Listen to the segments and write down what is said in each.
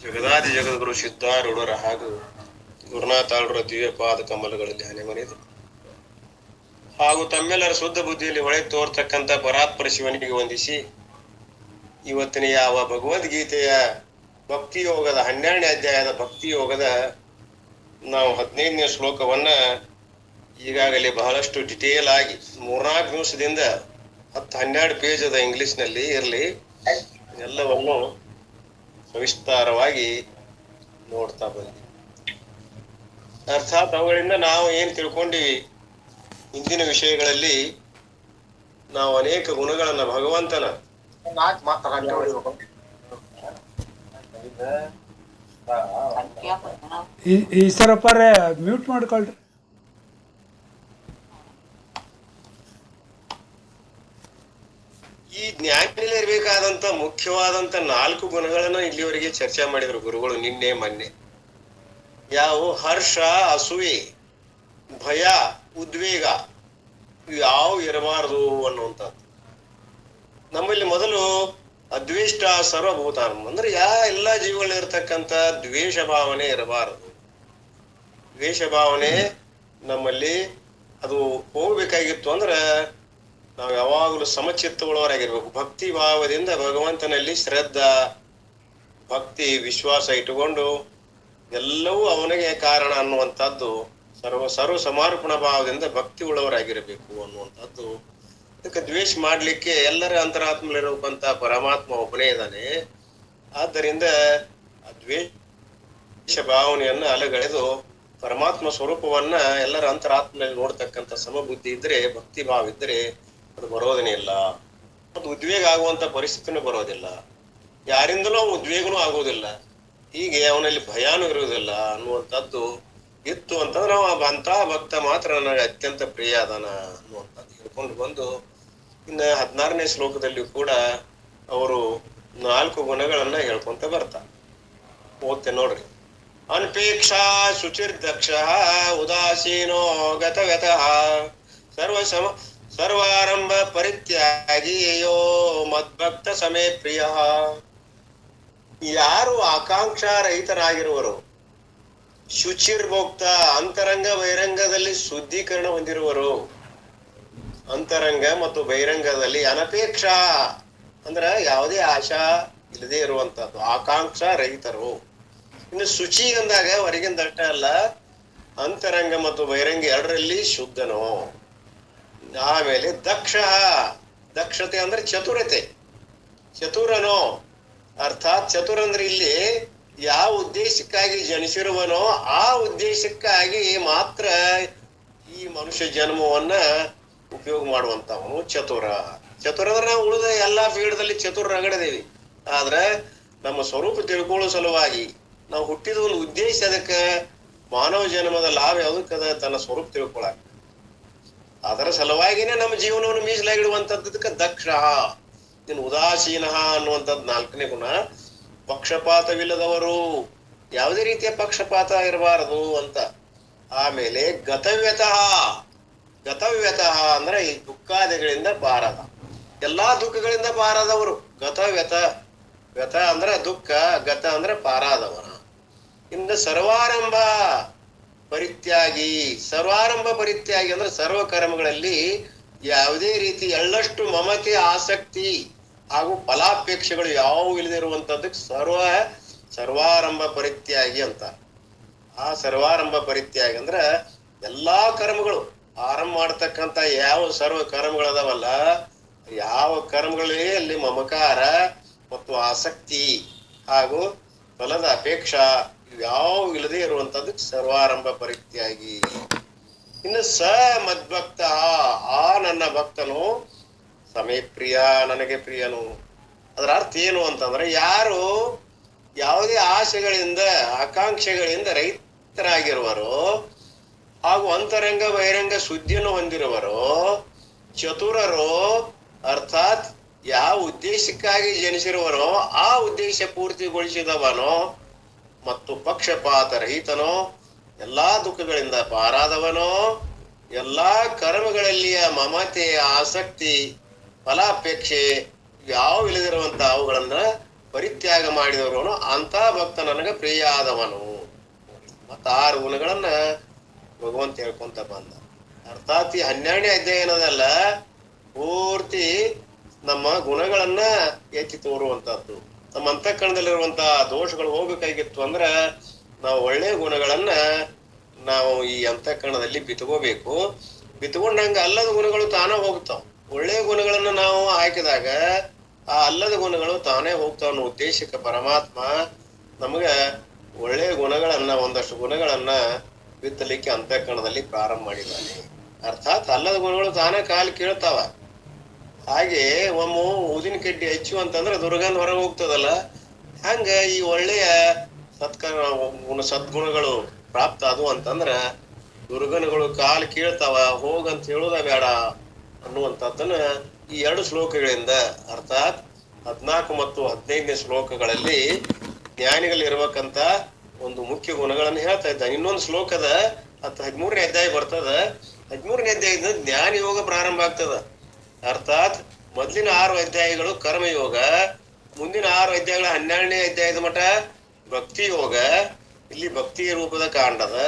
ಜಗದಾದಿ ಜಗದ್ಗುರು ಸಿದ್ಧಾರೂಢರ ಹಾಗೂ ಗುರುನಾಥಾಳರ ದಿವ್ಯ ಪಾದ ಕಮಲಗಳಲ್ಲಿ ಹನೆ ಮನೆದು ಹಾಗೂ ತಮ್ಮೆಲ್ಲರ ಶುದ್ಧ ಬುದ್ಧಿಯಲ್ಲಿ ಹೊಳೆ ತೋರ್ತಕ್ಕಂಥ ಪರಾತ್ಪರ ಶಿವನಿಗೆ ವಂದಿಸಿ ಇವತ್ತಿನ ಯಾವ ಭಗವದ್ಗೀತೆಯ ಭಕ್ತಿ ಯೋಗದ ಹನ್ನೆರಡನೇ ಅಧ್ಯಾಯದ ಭಕ್ತಿ ಯೋಗದ ನಾವು ಹದಿನೈದನೇ ಶ್ಲೋಕವನ್ನ ಈಗಾಗಲೇ ಬಹಳಷ್ಟು ಡಿಟೇಲ್ ಆಗಿ ಮೂರ್ನಾಲ್ಕು ನಿಮಿಷದಿಂದ ಹತ್ತು ಹನ್ನೆರಡು ಪೇಜ್ ಅದ ಇಂಗ್ಲಿಷ್ನಲ್ಲಿ ಇರಲಿ. ಎಲ್ಲವನ್ನು ಸವಿಸ್ತಾರವಾಗಿ ನೋಡ್ತಾ ಬಂದ್ವಿ. ಅರ್ಥಾತ್ ಅವುಗಳಿಂದ ನಾವು ಏನ್ ತಿಳ್ಕೊಂಡಿವಿ? ಇಂದಿನ ವಿಷಯಗಳಲ್ಲಿ ನಾವು ಅನೇಕ ಗುಣಗಳನ್ನ ಭಗವಂತನ ಈಶ್ವರಪ್ಪರೇ ಮ್ಯೂಟ್ ಮಾಡ್ಕೊಳ್ರಿ. ಈ ಜ್ಞಾನಿಯಲ್ಲಿ ಇರಬೇಕಾದಂತ ಮುಖ್ಯವಾದಂತ ನಾಲ್ಕು ಗುಣಗಳನ್ನ ಇಲ್ಲಿವರೆಗೆ ಚರ್ಚೆ ಮಾಡಿದ್ರು ಗುರುಗಳು, ನಿನ್ನೆ, ಮೊನ್ನೆ. ಯಾವ ಹರ್ಷ, ಅಸೂಯೆ, ಭಯ, ಉದ್ವೇಗ, ಯಾವ ಇರಬಾರದು ಅನ್ನುವಂಥದ್ದು. ನಮ್ಮಲ್ಲಿ ಮೊದಲು ಅದ್ವೇಷ್ಟ ಸರ್ವಭೂತಾನ ಅಂದ್ರೆ ಯಾ ಎಲ್ಲಾ ಜೀವಗಳಿರ್ತಕ್ಕಂಥ ದ್ವೇಷ ಭಾವನೆ ಇರಬಾರದು. ದ್ವೇಷ ಭಾವನೆ ನಮ್ಮಲ್ಲಿ ಅದು ಹೋಗ್ಬೇಕಾಗಿತ್ತು ಅಂದ್ರ ನಾವು ಯಾವಾಗಲೂ ಸಮಚಿತ್ತವುಳ್ಳವರಾಗಿರ್ಬೇಕು ಭಕ್ತಿ ಭಾವದಿಂದ ಭಗವಂತನಲ್ಲಿ ಶ್ರದ್ಧಾ, ಭಕ್ತಿ, ವಿಶ್ವಾಸ ಇಟ್ಟುಕೊಂಡು ಎಲ್ಲವೂ ಅವನಿಗೆ ಕಾರಣ ಅನ್ನುವಂಥದ್ದು, ಸರ್ವ ಸರ್ವ ಸಮರ್ಪಣ ಭಾವದಿಂದ ಭಕ್ತಿ ಉಳ್ಳವರಾಗಿರಬೇಕು ಅನ್ನುವಂಥದ್ದು. ಅದಕ್ಕೆ ದ್ವೇಷ ಮಾಡಲಿಕ್ಕೆ ಎಲ್ಲರ ಅಂತರಾತ್ಮಲಿರುವಂತ ಪರಮಾತ್ಮ ಒಬ್ಬನೇ ಇದ್ದಾನೆ. ಆದ್ದರಿಂದ ಆ ದ್ವೇಷ ಭಾವನೆಯನ್ನ ಅಲಗಳೆದು ಪರಮಾತ್ಮ ಸ್ವರೂಪವನ್ನ ಎಲ್ಲರ ಅಂತರಾತ್ಮದಲ್ಲಿ ನೋಡ್ತಕ್ಕಂಥ ಸಮಬುದ್ಧಿ ಇದ್ರೆ ಭಕ್ತಿ ಭಾವ ಇದ್ರೆ ಅದು ಬರೋದನೇ ಇಲ್ಲ. ಅದು ಉದ್ವೇಗ ಆಗುವಂತ ಪರಿಸ್ಥಿತಿನೂ ಬರೋದಿಲ್ಲ. ಯಾರಿಂದಲೂ ಉದ್ವೇಗನೂ ಆಗೋದಿಲ್ಲ ಹೀಗೆ ಅವನಲ್ಲಿ ಭಯಾನೂ ಇರುವುದಿಲ್ಲ ಅನ್ನುವಂಥದ್ದು ಇತ್ತು ಅಂತಂದ್ರೆ ನಾವು ಅಂತ ಭಕ್ತ ಮಾತ್ರ ನನಗೆ ಅತ್ಯಂತ ಪ್ರಿಯ ಅದಾನ ಅನ್ನುವಂಥದ್ದು ಹೇಳ್ಕೊಂಡು ಬಂದು ಇನ್ನ ಹದಿನಾರನೇ ಶ್ಲೋಕದಲ್ಲಿ ಕೂಡ ಅವರು ನಾಲ್ಕು ಗುಣಗಳನ್ನ ಹೇಳ್ಕೊಂತ ಬರ್ತಾರೆ. ಓದ್ತೆ ನೋಡ್ರಿ. ಅನ್ಪೇಕ್ಷಾ ಶುಚಿರ್ದಕ್ಷ ಉದಾಸೀನೋ ಗತಗತಃ. ಸರ್ವ ಸಮ ಸರ್ವಾರಂಭ ಪರಿತ್ಯಾಗಿಯೋ ಮದ್ಭಕ್ತ ಸಮೇ ಪ್ರಿಯ. ಯಾರು ಆಕಾಂಕ್ಷಾ ರಹಿತರಾಗಿರುವರು ಶುಚಿರ್ಭೋಕ್ತ ಅಂತರಂಗ ಬಹಿರಂಗದಲ್ಲಿ ಶುದ್ಧೀಕರಣ ಹೊಂದಿರುವರು, ಅಂತರಂಗ ಮತ್ತು ಬಹಿರಂಗದಲ್ಲಿ ಅನಪೇಕ್ಷಾ ಅಂದ್ರ ಯಾವುದೇ ಆಶಾ ಇಲ್ಲದೆ ಇರುವಂತದ್ದು ಆಕಾಂಕ್ಷಾ ರಹಿತರು. ಇನ್ನು ಶುಚಿ ಅಂದಾಗ ಹೊರಗಿಂದ ಅಷ್ಟ ಅಲ್ಲ, ಅಂತರಂಗ ಮತ್ತು ಬಹಿರಂಗ ಎರಡರಲ್ಲಿ ಶುದ್ಧನು. ಆಮೇಲೆ ದಕ್ಷ. ದಕ್ಷತೆ ಅಂದ್ರೆ ಚತುರತೆ. ಚತುರನೋ, ಅರ್ಥಾತ್ ಚತುರ ಅಂದ್ರೆ ಇಲ್ಲಿ ಯಾವ ಉದ್ದೇಶಕ್ಕಾಗಿ ಜನಿಸಿರುವನೋ ಆ ಉದ್ದೇಶಕ್ಕಾಗಿ ಮಾತ್ರ ಈ ಮನುಷ್ಯ ಜನ್ಮವನ್ನ ಉಪಯೋಗ ಮಾಡುವಂತವನು ಚತುರ. ಚತುರ ಅಂದ್ರೆ ನಾವು ಉಳಿದ ಎಲ್ಲಾ ಫೀಲ್ಡ್ದಲ್ಲಿ ಚತುರ ರಗಡದೇವಿ. ಆದ್ರೆ ನಮ್ಮ ಸ್ವರೂಪ ತಿಳ್ಕೊಳ್ಳೋ ಸಲುವಾಗಿ ನಾವು ಹುಟ್ಟಿದ ಒಂದು ಉದ್ದೇಶ ಅದಕ್ಕೆ ಮಾನವ ಜನ್ಮದ ಲಾಭ ಯಾವುದಕ್ಕದ ತನ್ನ ಸ್ವರೂಪ ತಿಳ್ಕೊಳಕ ಅದರ ಸಲುವಾಗಿನೇ ನಮ್ಮ ಜೀವನವನ್ನು ಮೀಸಲಾಗಿಡುವಂತದ್ದಕ್ಕೆ ದಕ್ಷ. ಇನ್ನು ಉದಾಸೀನ ಅನ್ನುವಂಥದ್ದು ನಾಲ್ಕನೇ ಗುಣ. ಪಕ್ಷಪಾತವಿಲ್ಲದವರು ಯಾವುದೇ ರೀತಿಯ ಪಕ್ಷಪಾತ ಇರಬಾರದು ಅಂತ. ಆಮೇಲೆ ಗತವ್ಯತಃ ಗತವ್ಯತಃ ಅಂದ್ರೆ ಈ ದುಃಖಾದಿಗಳಿಂದ ಬಾರದ. ಎಲ್ಲಾ ದುಃಖಗಳಿಂದ ಪಾರಾದವರು ಗತವ್ಯತ, ವ್ಯತ ಅಂದ್ರೆ ದುಃಖ, ಗತ ಅಂದ್ರೆ ಪಾರಾದವನ ಇಂದ ಸರ್ವಾರಂಭ ಪರಿತ್ಯಾಗಿ, ಸರ್ವಾರಂಭ ಪರಿತ್ಯಾಗಿ ಅಂದ್ರೆ ಸರ್ವ ಕರ್ಮಗಳಲ್ಲಿ ಯಾವುದೇ ರೀತಿ ಎಳ್ಳಷ್ಟು ಮಮತೆ, ಆಸಕ್ತಿ ಹಾಗೂ ಫಲಾಪೇಕ್ಷೆಗಳು ಇಲ್ಲದೆ ಇರುವಂತದ್ದು ಸರ್ವ, ಸರ್ವಾರಂಭ ಪರಿತ್ಯಾಗಿ ಅಂತ. ಆ ಸರ್ವಾರಂಭ ಪರಿತ್ಯಾಗಿ ಅಂದ್ರ ಎಲ್ಲಾ ಕರ್ಮಗಳು, ಆರಂಭ ಮಾಡ್ತಕ್ಕಂತ ಯಾವ ಸರ್ವ ಕರ್ಮಗಳದಾವಲ್ಲ, ಯಾವ ಕರ್ಮಗಳೇ ಅಲ್ಲಿ ಮಮಕಾರ ಮತ್ತು ಆಸಕ್ತಿ ಹಾಗೂ ಫಲದ ಅಪೇಕ್ಷಾ ಯಾವ ಇಲ್ಲದೆ ಇರುವಂತದ್ದು ಸರ್ವಾರಂಭ ಪರಿತ್ಯಾಗಿ. ಇನ್ನು ಸ ಮದ್ಭಕ್ತ, ಆ ನನ್ನ ಭಕ್ತನು ಸಮಯ ಪ್ರಿಯ, ನನಗೆ ಪ್ರಿಯನು. ಅದರ ಅರ್ಥ ಏನು ಅಂತಂದ್ರೆ, ಯಾರು ಯಾವುದೇ ಆಸೆಗಳಿಂದ, ಆಕಾಂಕ್ಷೆಗಳಿಂದ ರೈತರಾಗಿರುವರು, ಹಾಗೂ ಅಂತರಂಗ ಬಹಿರಂಗ ಸುದ್ದಿಯನ್ನು ಹೊಂದಿರುವರು, ಚತುರರು, ಅರ್ಥಾತ್ ಯಾವ ಉದ್ದೇಶಕ್ಕಾಗಿ ಜನಿಸಿರುವನೋ ಆ ಉದ್ದೇಶ ಪೂರ್ತಿಗೊಳಿಸಿದವನೋ ಮತ್ತು ಪಕ್ಷಪಾತ ರಹಿತನೋ, ಎಲ್ಲಾ ದುಃಖಗಳಿಂದ ಪಾರಾದವನೋ, ಎಲ್ಲಾ ಕರ್ಮಗಳಲ್ಲಿಯ ಮಮತೆ ಆಸಕ್ತಿ, ಫಲಾಪೇಕ್ಷೆ ಯಾವ ಇಲ್ಲದಿರುವಂತ ಅವುಗಳನ್ನ ಪರಿತ್ಯಾಗ ಮಾಡಿದವನು ಅಂತ ಭಕ್ತ ನನಗ ಪ್ರಿಯ ಆದವನು. ಮತ್ತ ಆರು ಗುಣಗಳನ್ನ ಭಗವಂತ ಹೇಳ್ಕೊಂತ ಬಂದ. ಅರ್ಥಾತ್ ಈ ಹನ್ನೆರಡನೇ ಅಧ್ಯಯನದಲ್ಲ ಪೂರ್ತಿ ನಮ್ಮ ಗುಣಗಳನ್ನ ಎತ್ತಿ ತೋರುವಂತಹದ್ದು ನಮ್ಮ ಅಂತಃಕರಣದಲ್ಲಿರುವಂತಹ ದೋಷಗಳು ಹೋಗ್ಬೇಕಾಗಿತ್ತು ಅಂದ್ರೆ ನಾವು ಒಳ್ಳೆಯ ಗುಣಗಳನ್ನ ನಾವು ಈ ಅಂತಃಕರಣದಲ್ಲಿ ಬಿತ್ಕೋಬೇಕು. ಬಿತ್ಕೊಂಡಂಗ ಅಲ್ಲದ ಗುಣಗಳು ತಾನೇ ಹೋಗ್ತಾವ. ಒಳ್ಳೆಯ ಗುಣಗಳನ್ನ ನಾವು ಹಾಕಿದಾಗ ಆ ಅಲ್ಲದ ಗುಣಗಳು ತಾನೇ ಹೋಗ್ತಾವ ಅನ್ನೋ ಉದ್ದೇಶಕ್ಕೆ ಪರಮಾತ್ಮ ನಮಗ ಒಳ್ಳೆಯ ಗುಣಗಳನ್ನ, ಒಂದಷ್ಟು ಗುಣಗಳನ್ನ ಬಿತ್ತಲಿಕ್ಕೆ ಅಂತಃಕರಣದಲ್ಲಿ ಪ್ರಾರಂಭ ಮಾಡಿದ್ದಾನೆ. ಅರ್ಥಾತ್ ಅಲ್ಲದ ಗುಣಗಳು ತಾನೇ ಕಾಲು ಕೇಳ್ತಾವ. ಹಾಗೆ ಒಮ್ಮು ಊದಿನ ಕಡ್ಡಿ ಹಚ್ಚು ಅಂತಂದ್ರೆ ದುರ್ಗಂಧ ಹೊರಗೆ ಹೋಗ್ತದಲ್ಲ? ಹಂಗ ಈ ಒಳ್ಳೆಯ ಸತ್ಕರ್ಮ, ಗುಣ, ಸದ್ಗುಣಗಳು ಪ್ರಾಪ್ತ ಅದು ಅಂತಂದ್ರ ದುರ್ಗಣಗಳು ಕಾಲು ಕೀಳ್ತಾವ, ಹೋಗಂತ ಹೇಳೋದ ಬೇಡ ಅನ್ನುವಂಥದ್ದನ್ನ ಈ ಎರಡು ಶ್ಲೋಕಗಳಿಂದ, ಅರ್ಥಾತ್ ಹದ್ನಾಲ್ಕು ಮತ್ತು ಹದಿನೈದನೇ ಶ್ಲೋಕಗಳಲ್ಲಿ ಜ್ಞಾನಿಗಳಿರ್ಬೇಕಂತ ಒಂದು ಮುಖ್ಯ ಗುಣಗಳನ್ನು ಹೇಳ್ತಾ ಇದ್ದ ಇನ್ನೊಂದು ಶ್ಲೋಕದ ಹತ್ತು ಹದಿಮೂರನೇ ಅಧ್ಯಾಯ ಬರ್ತದ. ಹದಿಮೂರನೇ ಅಧ್ಯಾಯದಿಂದ ಜ್ಞಾನ ಯೋಗ ಪ್ರಾರಂಭ ಆಗ್ತದ. ಅರ್ಥಾತ್ ಮೊದಲಿನ ಆರು ಅಧ್ಯಾಯಗಳು ಕರ್ಮಯೋಗ, ಮುಂದಿನ ಆರು ಅಧ್ಯಾಯಗಳ ಹನ್ನೆರಡನೇ ಅಧ್ಯಾಯದ ಮಠ ಭಕ್ತಿ ಯೋಗ ಇಲ್ಲಿ ಭಕ್ತಿ ರೂಪದ ಕಾಂಡದ,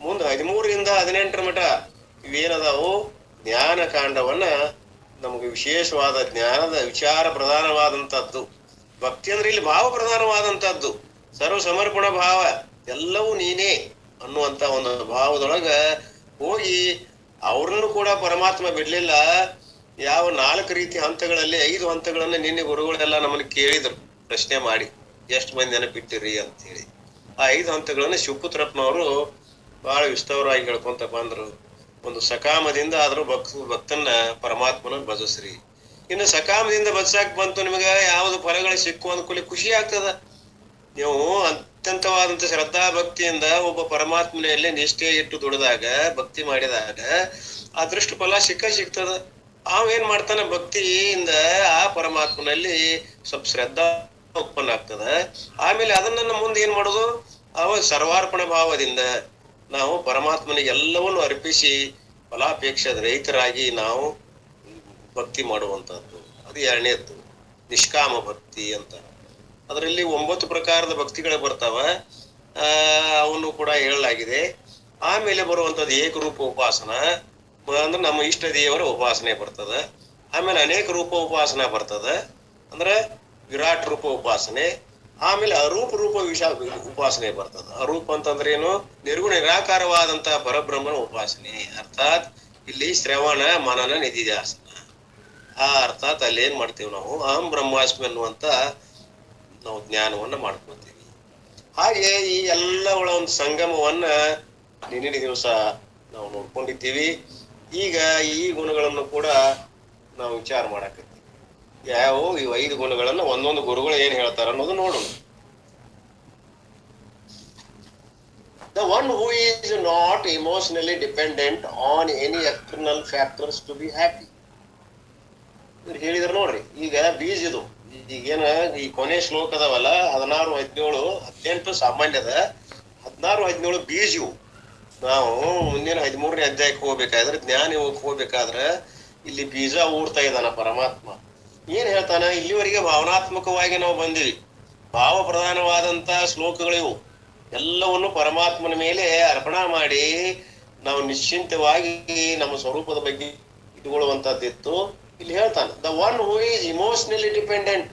ಮುಂದೆ ಹದಿಮೂರರಿಂದ ಹದಿನೆಂಟರ ಮಠ, ಇವೇನದಾವು? ಜ್ಞಾನ ಕಾಂಡವನ್ನ ನಮಗೆ ವಿಶೇಷವಾದ ಜ್ಞಾನದ ವಿಚಾರ ಪ್ರಧಾನವಾದಂಥದ್ದು. ಭಕ್ತಿ ಅಂದ್ರೆ ಇಲ್ಲಿ ಭಾವ ಪ್ರಧಾನವಾದಂಥದ್ದು. ಸರ್ವ ಸಮರ್ಪಣ ಭಾವ, ಎಲ್ಲವೂ ನೀನೇ ಅನ್ನುವಂತ ಒಂದು ಭಾವದೊಳಗ ಹೋಗಿ ಅವ್ರನ್ನು ಕೂಡ ಪರಮಾತ್ಮ ಬಿಡ್ಲಿಲ್ಲ. ಯಾವ ನಾಲ್ಕು ರೀತಿ ಹಂತಗಳಲ್ಲಿ ಐದು ಹಂತಗಳನ್ನ ನಿನ್ನೆ ಗುರುಗಳೆಲ್ಲ ನಮ್ಮನ್ನು ಕೇಳಿದ್ರು. ಪ್ರಶ್ನೆ ಮಾಡಿ, ಎಷ್ಟು ಮಂದಿ ನೆನಪಿಟ್ಟಿರಿ? ಅಂತ ಹೇಳಿ ಆ ಐದು ಹಂತಗಳನ್ನ ಶಿವಪುತ್ರಪ್ಪನವರು ಬಹಳ ವಿಸ್ತಾರವಾಗಿ ಹೇಳ್ಕೊಂತ ಬಂದ್ರು. ಒಂದು ಸಕಾಮದಿಂದ ಆದ್ರೂ ಭಕ್, ಭಕ್ತನ್ನ ಪರಮಾತ್ಮನ ಭಜಿಸ್ರಿ. ಇನ್ನು ಸಕಾಮದಿಂದ ಬದುಸಾಕ್ ಬಂತು ನಿಮಗೆ ಯಾವ್ದು ಫಲಗಳು ಸಿಕ್ಕು ಅಂದ್ಕೂಲಿ ಖುಷಿ ಆಗ್ತದ. ನೀವು ಅತ್ಯಂತವಾದಂತ ಶ್ರದ್ಧಾ ಭಕ್ತಿಯಿಂದ ಒಬ್ಬ ಪರಮಾತ್ಮನೆಯಲ್ಲಿ ನಿಷ್ಠೆ ಇಟ್ಟು ದುಡಿದಾಗ, ಭಕ್ತಿ ಮಾಡಿದಾಗ, ಅದೃಷ್ಟ ಫಲ ಸಿಕ್ಕ, ಸಿಗ್ತದ. ಅವ ಮಾಡ್ತಾನೆ, ಭಕ್ತಿಯಿಂದ ಆ ಪರಮಾತ್ಮನಲ್ಲಿ ಸ್ವಲ್ಪ ಶ್ರದ್ಧಾ ಉತ್ಪನ್ನ ಆಗ್ತದ. ಆಮೇಲೆ ಅದನ್ನ ಮುಂದೆ ಏನ್ ಮಾಡೋದು? ಅವ ಸರ್ವಾರ್ಪಣ ಭಾವದಿಂದ ನಾವು ಪರಮಾತ್ಮನಿಗೆ ಎಲ್ಲವನ್ನು ಅರ್ಪಿಸಿ ಫಲಾಪೇಕ್ಷ ರಹಿತರಾಗಿ ನಾವು ಭಕ್ತಿ ಮಾಡುವಂತದ್ದು ಅದು ಎರಡನೇದ್ದು, ನಿಷ್ಕಾಮ ಭಕ್ತಿ ಅಂತ. ಅದರಲ್ಲಿ ಒಂಬತ್ತು ಪ್ರಕಾರದ ಭಕ್ತಿಗಳು ಬರ್ತಾವ. ಆ ಅವನ್ನು ಕೂಡ ಹೇಳಲಾಗಿದೆ. ಆಮೇಲೆ ಬರುವಂತದ್ದು ಏಕರೂಪ ಉಪಾಸನ. ಅಂದ್ರೆ ನಮ್ಮ ಇಷ್ಟ ದೇವರ ಉಪಾಸನೆ ಬರ್ತದ. ಆಮೇಲೆ ಅನೇಕ ರೂಪ ಉಪಾಸನೆ ಬರ್ತದ. ಅಂದ್ರೆ ವಿರಾಟ್ ರೂಪ ಉಪಾಸನೆ, ಆಮೇಲೆ ಅರೂಪ ರೂಪ ವಿಷ ಉಪಾಸನೆ ಬರ್ತದ. ಅರೂಪ ಅಂತಂದ್ರೆ ಏನು? ನಿರ್ಗುಣ ನಿರಾಕಾರವಾದಂತಹ ಪರಬ್ರಹ್ಮನ ಉಪಾಸನೆ. ಅರ್ಥಾತ್ ಇಲ್ಲಿ ಶ್ರವಣ, ಮನನ, ನಿಧಿಧ್ಯಾಸನ. ಆ ಅರ್ಥಾತ್ ಅಲ್ಲಿ ಏನ್ ಮಾಡ್ತೀವಿ ನಾವು? ಅಹಂ ಬ್ರಹ್ಮಾಸ್ಮಿ ಅನ್ನುವಂತ ನಾವು ಜ್ಞಾನವನ್ನ ಮಾಡ್ಕೊತೀವಿ ಹಾಗೆ ಈ ಎಲ್ಲಗಳ ಒಂದು ಸಂಗಮವನ್ನ ನಿನ್ನೆ ದಿವಸ ನಾವು ನೋಡ್ಕೊಂಡಿದ್ದೀವಿ. ಈಗ ಈ ಗುಣಗಳನ್ನು ಕೂಡ ನಾವು ವಿಚಾರ ಮಾಡಕತ್ತೀವಿ. ಯಾವ ಈ ಐದು ಗುಣಗಳನ್ನ ಒಂದೊಂದು ಗುರುಗಳು ಏನ್ ಹೇಳ್ತಾರ ಅನ್ನೋದು ನೋಡೋಣ. The one who is not emotionally dependent on any external factors to be happy ಇವ್ರು ಹೇಳಿದ್ರು ನೋಡ್ರಿ, ಈಗ ಬೀಜ ಇದು ಈಗೇನ ಈ ಕೊನೆ ಶ್ಲೋಕ ಅದಾವಲ್ಲ ಹದಿನಾರು, ಹದಿನೇಳು ಹದಿನೆಂಟು ಸಾಮಾನ್ಯದ ಹದಿನಾರು, ಹದಿನೇಳು ಬೀಜ ಇವು ನಾವು ಮುಂದಿನ ಹದಿಮೂರನೇ ಅಧ್ಯಾಯಕ್ಕೆ ಹೋಗ್ಬೇಕಾದ್ರೆ ಜ್ಞಾನ ಯೋಗಕ್ಕೆ ಹೋಗ್ಬೇಕಾದ್ರೆ ಇಲ್ಲಿ ಬೀಜ ಊರ್ತಾ ಇದ್ದಾನ ಪರಮಾತ್ಮ. ಏನ್ ಹೇಳ್ತಾನ? ಇಲ್ಲಿವರೆಗೆ ಭಾವನಾತ್ಮಕವಾಗಿ ನಾವು ಬಂದಿವಿ. ಭಾವ ಪ್ರಧಾನವಾದಂತ ಶ್ಲೋಕಗಳಿವು. ಎಲ್ಲವನ್ನು ಪರಮಾತ್ಮನ ಮೇಲೆ ಅರ್ಪಣಾ ಮಾಡಿ ನಾವು ನಿಶ್ಚಿಂತವಾಗಿ ನಮ್ಮ ಸ್ವರೂಪದ ಬಗ್ಗೆ ಇಟ್ಕೊಳ್ಳುವಂತದ್ದಿತ್ತು ಇಲ್ಲಿ ಹೇಳ್ತಾನೆ the one who is emotionally dependent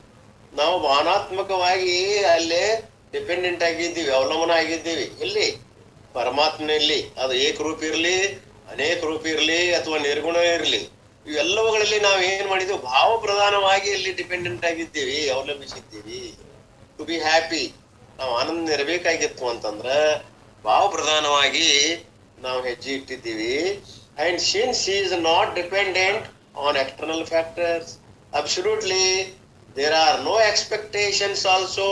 ನಾವು ಭಾವನಾತ್ಮಕವಾಗಿ ಅಲ್ಲೇ ಡಿಪೆಂಡೆಂಟ್ ಆಗಿದ್ದೀವಿ ಅವಲಂಬನ ಆಗಿದ್ದೀವಿ ಎಲ್ಲಿ? ಪರಮಾತ್ಮನಲ್ಲಿ ಅದು ಏಕರೂಪ ಇರಲಿ, ಅನೇಕ ರೂಪ ಇರಲಿ ಅಥವಾ ನಿರ್ಗುಣ ಇರಲಿ, ಇವೆಲ್ಲವುಗಳಲ್ಲಿ ನಾವು ಏನ್ ಮಾಡಿದ್ವಿ? ಭಾವ ಪ್ರಧಾನವಾಗಿ ಇಲ್ಲಿ ಡಿಪೆಂಡೆಂಟ್ ಆಗಿದ್ದೀವಿ, ಅವಲಂಬಿಸಿದ್ದೀವಿ. ಟು ಬಿ ಹ್ಯಾಪಿ ನಾವು ಆನಂದ ಇರಬೇಕಾಗಿತ್ತು ಅಂತಂದ್ರ ಭಾವ ಪ್ರಧಾನವಾಗಿ ನಾವು ಹೆಜ್ಜೆ ಇಟ್ಟಿದ್ದೀವಿ. And since is not dependent on external factors absolutely there are no expectations also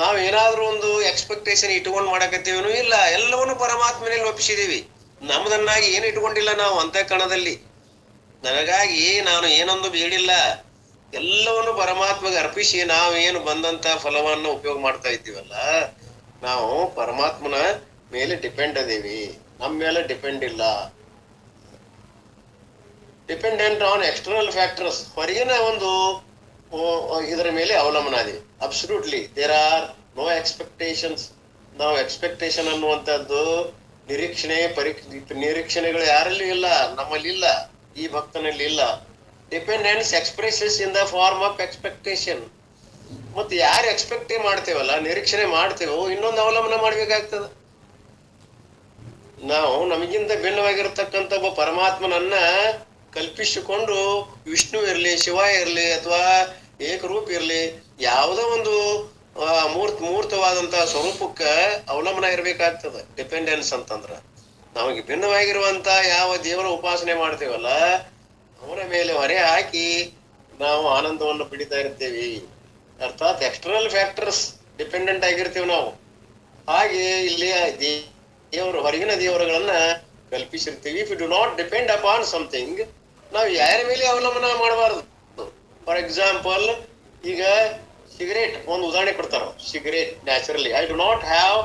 ನಾವ್ ಏನಾದ್ರೂ ಒಂದು ಎಕ್ಸ್ಪೆಕ್ಟೇಷನ್ ಇಟ್ಕೊಂಡು ಮಾಡಕತ್ತೀವೇನು ಇಲ್ಲ, ಎಲ್ಲವನ್ನು ಪರಮಾತ್ಮನಲ್ಲಿ ಒಪ್ಪಿಸಿದೀವಿ. ನಮ್ದನ್ನಾಗಿ ಏನು ಇಟ್ಕೊಂಡಿಲ್ಲ ನಾವು ಅಂತ ಕಣದಲ್ಲಿ. ನನಗಾಗಿ ನಾನು ಏನೊಂದು ಬೇಡಿಲ್ಲ. ಎಲ್ಲವನ್ನು ಪರಮಾತ್ಮಗೆ ಅರ್ಪಿಸಿ ನಾವು ಏನು ಬಂದಂತ ಫಲವನ್ನು ಉಪಯೋಗ ಮಾಡ್ತಾ ಇದ್ದೀವಲ್ಲ, ನಾವು ಪರಮಾತ್ಮನ ಮೇಲೆ ಡಿಪೆಂಡ್ ಅದೀವಿ. ನಮ್ಮ ಮೇಲೆ ಡಿಪೆಂಡ್ ಇಲ್ಲ. ಡಿಪೆಂಡೆಂಟ್ ಆನ್ ಎಕ್ಸ್ಟರ್ನಲ್ ಫ್ಯಾಕ್ಟರ್ಸ್ ಹೊರಗಿನ ಒಂದು ಇದರ ಮೇಲೆ ಅವಲಂಬನ ಇದೆ absolutely there are no expectations ನಾವು ಎಕ್ಸ್ಪೆಕ್ಟೇಷನ್ ಅನ್ನುವಂಥದ್ದು ನಿರೀಕ್ಷಣೆ, ಪರಿ, ನಿರೀಕ್ಷಣೆಗಳು ಯಾರಲ್ಲಿ ಇಲ್ಲ, ನಮ್ಮಲ್ಲಿ ಇಲ್ಲ, ಈ ಭಕ್ತನಲ್ಲಿ ಇಲ್ಲ. Dependence expresses in the form of expectation ಮತ್ತೆ ಯಾರು ಎಕ್ಸ್ಪೆಕ್ಟ್ ಮಾಡ್ತೇವಲ್ಲ, ನಿರೀಕ್ಷಣೆ ಮಾಡ್ತೇವೋ, ಇನ್ನೊಂದು ಅವಲಂಬನ ಮಾಡ್ಬೇಕಾಗ್ತದ. ನಾವು ನಮಗಿಂತ ಭಿನ್ನವಾಗಿರ್ತಕ್ಕಂಥ ಒಬ್ಬ ಪರಮಾತ್ಮನನ್ನ ಕಲ್ಪಿಸಿಕೊಂಡು ವಿಷ್ಣು ಇರ್ಲಿ, ಶಿವ ಇರ್ಲಿ ಅಥವಾ ಏಕರೂಪ ಇರ್ಲಿ, ಯಾವುದೋ ಒಂದು ಮೂರ್ತ ಸ್ವರೂಪಕ್ಕೆ ಸ್ವರೂಪಕ್ಕ ಅವಲಂಬನ ಇರಬೇಕಾಗ್ತದ. ಡಿಪೆಂಡೆನ್ಸ್ ಅಂತಂದ್ರ. ನಮಗೆ ಭಿನ್ನವಾಗಿರುವಂತ ಯಾವ ದೇವರ ಉಪಾಸನೆ ಮಾಡ್ತೇವಲ್ಲ, ಅವರ ಮೇಲೆ ಹೊರೆ ಹಾಕಿ ನಾವು ಆನಂದವನ್ನು ಪಡಿತಾ ಇರ್ತೇವೆ. ಅರ್ಥಾತ್ ಎಕ್ಸ್ಟರ್ನಲ್ ಫ್ಯಾಕ್ಟರ್ಸ್ ಡಿಪೆಂಡೆಂಟ್ ಆಗಿರ್ತೀವಿ ನಾವು. ಹಾಗೆ ಇಲ್ಲಿ ದೇವರು, ಹೊರಗಿನ ದೇವರುಗಳನ್ನ ಕಲ್ಪಿಸಿರ್ತೀವಿ. If you do not depend upon something ನಾವು ಯಾರ ಮೇಲೆ ಅವಲಂಬನ ಮಾಡಬಾರದು? ಫಾರ್ ಎಕ್ಸಾಂಪಲ್ ಈಗ ಸಿಗರೇಟ್ ಒಂದು ಉದಾಹರಣೆ ಕೊಡ್ತಾರ? Cigarette naturally I do not have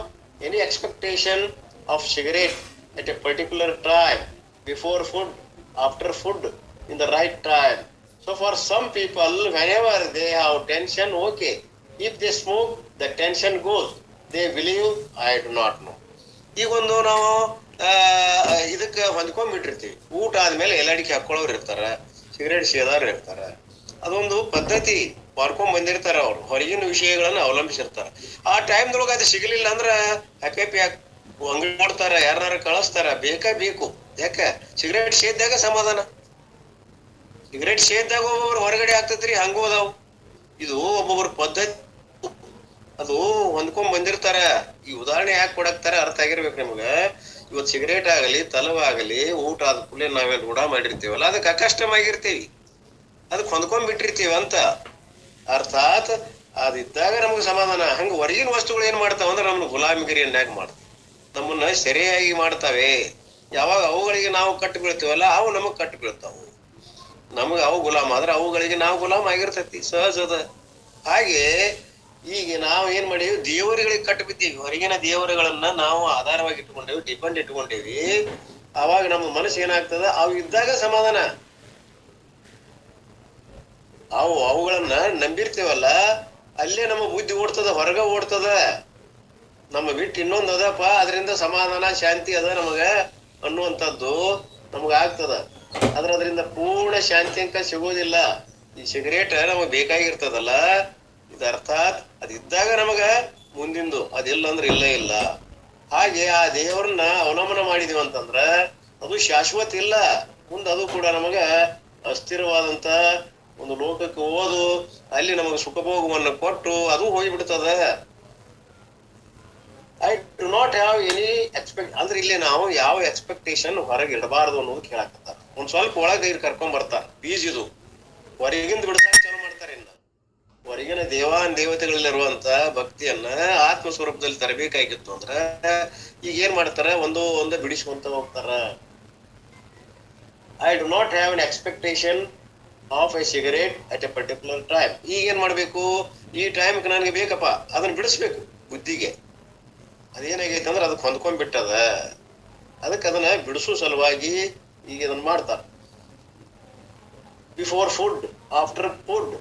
any expectation of cigarette at a particular time before food after food in the right time so for some people whenever they have tension okay if they smoke the tension goes they believe I do not know ಈಗ ಒಂದು ನಾವು ಇದಕ್ಕೆ ಹೊಂದ್ಕೊಂಡ್ಬಿಟ್ಟಿರ್ತೀವಿ. ಊಟ ಆದ್ಮೇಲೆ ಎಲ್ಲಡಿಕೆ ಹಾಕೊಳ್ಳೋರು ಇರ್ತಾರ, cigarette ಸೇದಾರ ಇರ್ತಾರ. ಅದೊಂದು ಪದ್ಧತಿ ಮಾಡ್ಕೊಂಡ್ ಬಂದಿರ್ತಾರ ಅವ್ರು. ಹೊರಗಿನ ವಿಷಯಗಳನ್ನ ಅವಲಂಬಿಸಿರ್ತಾರ. ಆ ಟೈಮ್ದೊಳಗ ಅದು ಸಿಗಲಿಲ್ಲ ಅಂದ್ರ ಹ್ಯಾಪಿ ಅಂಗಡಿ ಮಾಡ್ತಾರ ಯಾರನ್ನಾರ ಕಳಿಸ್ತಾರ, ಬೇಕಾ ಬೇಕು. ಯಾಕ? ಸಿಗರೇಟ್ ಸೇದ್ದಾಗ ಸಮಾಧಾನ. ಸಿಗರೇಟ್ ಸೇದ್ದಾಗ ಒಬ್ಬೊಬ್ರು ಹೊರಗಡೆ ಆಗ್ತೈತ್ರಿ, ಹಂಗೂ ಅದಾವು ಇದು ಒಬ್ಬೊಬ್ರು ಪದ್ಧತಿ ಅದು ಹೊಂದ್ಕೊಂಡ್ ಬಂದಿರ್ತಾರ. ಈ ಉದಾಹರಣೆ ಯಾಕೆ ಕೊಡಕ್ತಾರ ಅರ್ಥ ಆಗಿರ್ಬೇಕು ನಿಮ್ಗ. ಇವತ್ ಸಿಗರೇಟ್ ಆಗಲಿ, ತಲವ ಆಗಲಿ, ಊಟ ಆದ ಕೂಡಲೇ ನಾವೇನ್ ರೂಢ ಮಾಡಿರ್ತೀವಲ್ಲ ಅದಕ್ಕೆ ಅಕಷ್ಟಮ್ ಆಗಿರ್ತೀವಿ. ಅದಕ್ಕೆ ಹೊಂದ್ಕೊಂಡ್ ಬಿಟ್ಟಿರ್ತೀವಿ ಅಂತ. ಅರ್ಥಾತ್ ಅದಿದ್ದಾಗ ನಮ್ಗೆ ಸಮಾಧಾನ. ಹಂಗ ಹೊರಗಿನ ವಸ್ತುಗಳು ಏನ್ ಮಾಡ್ತಾವ ಅಂದ್ರೆ ನಮ್ನ ಗುಲಾಮಗಿರಿಯನ್ನಾಗ ಮಾಡ್ತಾವ. ನಮ್ಮನ್ನ ಸರಿಯಾಗಿ ಮಾಡ್ತಾವೆ. ಯಾವಾಗ ಅವುಗಳಿಗೆ ನಾವು ಕಟ್ಟು ಬೀಳ್ತೀವಲ್ಲ ಅವು ನಮಗ್ ಕಟ್ಟು ಬೀಳ್ತಾವು ನಮಗ್ ಅವು ಗುಲಾಮ ಆದ್ರೆ ಅವುಗಳಿಗೆ ನಾವು ಗುಲಾಮ ಆಗಿರ್ತೈತಿ, ಸಹಜದ. ಹಾಗೆ ಈಗ ನಾವು ಏನ್ ಮಾಡೀವಿ, ದೇವರುಗಳಿಗೆ ಕಟ್ಟು ಬಿದ್ದೀವಿ ಹೊರಗಿನ ದೇವರುಗಳನ್ನ ನಾವು ಆಧಾರವಾಗಿ ಇಟ್ಕೊಂಡೇವಿ ಡಿಪೆಂಡ್ ಇಟ್ಕೊಂಡೇವಿ ಅವಾಗ ನಮ್ಮ ಮನಸ್ಸು ಏನಾಗ್ತದ? ಅವು ಇದ್ದಾಗ ಸಮಾಧಾನ. ಅವು, ಅವುಗಳನ್ನ ನಂಬಿರ್ತೇವಲ್ಲ, ಅಲ್ಲೇ ನಮ್ಮ ಬುದ್ಧಿ ಓಡ್ತದ, ಹೊರಗ ಓಡ್ತದ. ನಮ್ಮ ಬಿಟ್ಟು ಇನ್ನೊಂದು ಅದಪ್ಪ, ಅದರಿಂದ ಸಮಾಧಾನ, ಶಾಂತಿ ಅದ ನಮಗ ಅನ್ನುವಂಥದ್ದು ನಮಗ ಆಗ್ತದ. ಆದ್ರ ಅದರಿಂದ ಪೂರ್ಣ ಶಾಂತಿ ಅಂಕ ಸಿಗೋದಿಲ್ಲ. ಈ ಸಿಗರೇಟ್ ನಮಗ್ ಬೇಕಾಗಿರ್ತದಲ್ಲ ಇದು ಅರ್ಥಾತ್ ಅದಿದ್ದಾಗ ನಮಗ ಮುಂದಿಂದು ಅದಿಲ್ಲ ಅಂದ್ರೆ ಇಲ್ಲೇ ಇಲ್ಲ. ಹಾಗೆ ಆ ದೇವರನ್ನ ಅವಲಂಬನ ಮಾಡಿದೀವಿ ಅಂತಂದ್ರ ಅದು ಶಾಶ್ವತ ಇಲ್ಲ. ಮುಂದೆ ಅದು ಕೂಡ ನಮಗ ಅಸ್ಥಿರವಾದಂತ ಒಂದು ಲೋಕಕ್ಕೆ ಓದು ಅಲ್ಲಿ ನಮಗೆ ಸುಖಭೋಗವನ್ನು ಕೊಟ್ಟು ಅದು ಹೋಗಿಬಿಡ್ತದ. I do not have any expect ಅಂದ್ರೆ ಇಲ್ಲಿ ನಾವು ಯಾವ ಎಕ್ಸ್ಪೆಕ್ಟೇಷನ್ ಹೊರಗೆ ಇಡಬಾರದು ಅನ್ನೋದು ಕೇಳಾಕತ್ತಾರ. ಒಂದ್ ಸ್ವಲ್ಪ ಒಳಗೆ ಇರ್ ಕರ್ಕೊಂಡ್ ಬರ್ತಾರ. ಬೀಜ ಇದು ಹೊರಗಿಂದ ಇನ್ನ ಹೊರಗಿನ ದೇವಾನ್ ದೇವತೆಗಳಲ್ಲಿರುವಂತ ಭಕ್ತಿಯನ್ನ ಆತ್ಮ ಸ್ವರೂಪದಲ್ಲಿ ತರಬೇಕಾಗಿತ್ತು ಅಂದ್ರ ಈಗ ಏನ್ ಮಾಡ್ತಾರ? ಒಂದು ಒಂದು ಬಿಡಿಸ್ಕೊಂತ ಹೋಗ್ತಾರ. I do not have any expectation of a cigarette at a particular time ಈಗ ಏನ್ ಮಾಡ್ಬೇಕು? ಈ ಟೈಮ್ ನನಗೆ ಬೇಕಪ್ಪ, ಅದನ್ನ ಬಿಡಿಸ್ಬೇಕು ಬುದ್ಧಿಗೆ. ಅದೇನಾಗೈತೆ ಅಂದ್ರೆ ಅದಕ್ಕೆ ಹೊಂದ್ಕೊಂಡ್ಬಿಟ್ಟದ. ಅದಕ್ಕೆ ಅದನ್ನ ಬಿಡಿಸೋ ಸಲುವಾಗಿ ಈಗ ಅದನ್ನ ಮಾಡ್ತಾರ. ಬಿಫೋರ್ ಫುಡ್ ಆಫ್ಟರ್ ಫುಡ್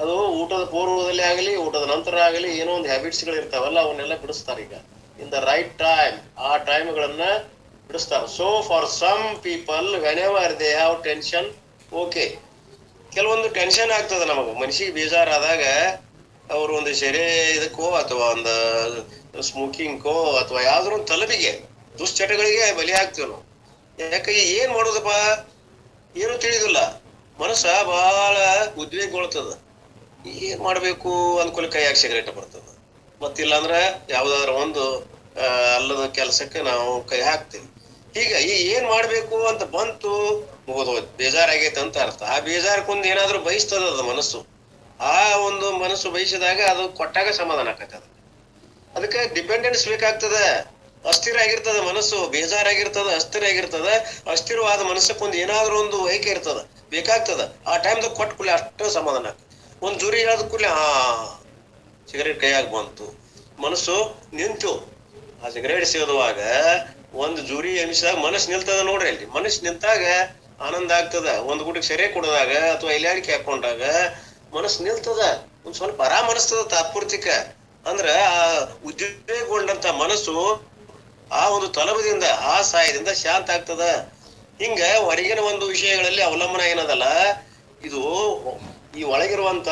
ಅದು ಊಟದ ಪೂರ್ವದಲ್ಲಿ ಆಗಲಿ, ಊಟದ ನಂತರ ಆಗಲಿ ಏನೋ ಒಂದು ಹ್ಯಾಬಿಟ್ಸ್ಗಳು ಇರ್ತಾವಲ್ಲ ಅವನ್ನೆಲ್ಲ ಬಿಡಿಸ್ತಾರೆ ಈಗ. ಇನ್ ದ ರೈಟ್ ಟೈಮ್ ಆ ಟೈಮ್ಗಳನ್ನ ಬಿಡಿಸ್ತಾರೆ. So for some people whenever they have tension okay ಕೆಲವೊಂದು ಟೆನ್ಷನ್ ಆಗ್ತದೆ ನಮಗೆ. ಮನ್ಸಿಗೆ ಬೇಜಾರಾದಾಗ ಅವರು ಒಂದು ಸೆರೆ ಇದಕ್ಕೋ ಅಥವಾ ಒಂದು ಸ್ಮೋಕಿಂಗ್ಕೋ ಅಥವಾ ಯಾವ್ದಾರು ಒಂದು ತಲಬಿಗೆ ದುಶ್ಚಟಗಳಿಗೆ ಬಲಿ ಆಗ್ತೀವಿ ನಾವು. ಯಾಕೆ, ಏನ್ ಮಾಡೋದಪ್ಪ? ಏನು ತಿಳಿದಿಲ್ಲ. ಮನಸ್ಸ ಬಹಳ ಉದ್ವೇಗಗೊಳ್ತದ. ಏನ್ ಮಾಡ್ಬೇಕು? ಅನ್ಕೂಲ ಕೈಯಾಗ ಸಿಗರೇಟ್ ಬರ್ತದ ಮತ್ತಿಲ್ಲ ಅಂದ್ರ ಯಾವ್ದಾದ್ರು ಒಂದು ಅಲ್ಲದ ಕೆಲಸಕ್ಕೆ ನಾವು ಕೈ ಹಾಕ್ತೀವಿ. ಈಗ ಈ ಏನ್ ಮಾಡ್ಬೇಕು ಅಂತ ಬಂತು ಮುಗಿದೋಯ್ತು ಬೇಜಾರಾಗೈತೆ ಅಂತ ಅರ್ಥ. ಆ ಬೇಜಾರಕ್ಕೊಂದು ಏನಾದ್ರೂ ಬಯಸ್ತದ ಅದು ಮನಸ್ಸು. ಆ ಒಂದು ಮನಸ್ಸು ಬಯಸಿದಾಗ ಅದು ಕೊಟ್ಟಾಗ ಸಮಾಧಾನ ಆಕತ್ತೆ ಅದಕ್ಕೆ. ಡಿಪೆಂಡೆನ್ಸ್ ಬೇಕಾಗ್ತದ. ಅಸ್ಥಿರ ಆಗಿರ್ತದ ಮನಸ್ಸು. ಬೇಜಾರಾಗಿರ್ತದ, ಅಸ್ಥಿರ ಆಗಿರ್ತದ. ಅಸ್ಥಿರವಾದ ಮನಸ್ಸಕ್ಕೊಂದು ಏನಾದ್ರೂ ಒಂದು ವೈಕೆ ಇರ್ತದ? ಬೇಕಾಗ್ತದ. ಆ ಟೈಮ್ದಾಗ ಕೊಟ್ಟ ಕೂಡಲೇ ಅಷ್ಟು ಸಮಾಧಾನ ಆಗ್ತದೆ. ಒಂದ್ ಜುರಿ ಹೇಳದ ಕೂಡಲೇ ಆ ಸಿಗರೇಟ್ ಕೈಯಾಗ ಬಂತು. ಮನಸ್ಸು ನಿಂತು. ಆ ಸಿಗರೇಟ್ ಸೇದುವಾಗ ಒಂದು ಜುರಿ ಎಮಿಸಿದಾಗ ಮನಸ್ಸು ನಿಲ್ತದ ನೋಡ್ರಿ ಅಲ್ಲಿ. ಮನಸ್ಸು ನಿಂತಾಗ ಆನಂದ ಆಗ್ತದ. ಒಂದ್ ಗುಡಿಗೆ ಸೆರೆ ಕುಡಿದಾಗ ಅಥವಾ ಇಲ್ಯಾಡಿಕೆ ಹಾಕೊಂಡಾಗ ಮನಸ್ಸು ನಿಲ್ತದ. ಒಂದ್ ಸ್ವಲ್ಪ ಆರಾಮ ಅನಿಸ್ತದ ತಾತ್ಪೂರ್ತಿಕ. ಅಂದ್ರ ಆ ಉದ್ಯೋಗಗೊಂಡಂತ ಮನಸ್ಸು ಆ ಒಂದು ತಲಬದಿಂದ ಆ ಸಹಾಯದಿಂದ ಶಾಂತ ಆಗ್ತದ. ಹಿಂಗ ಹೊರಗಿನ ಒಂದು ವಿಷಯಗಳಲ್ಲಿ ಅವಲಂಬನ ಏನದಲ್ಲ, ಇದು ಈ ಒಳಗಿರುವಂತ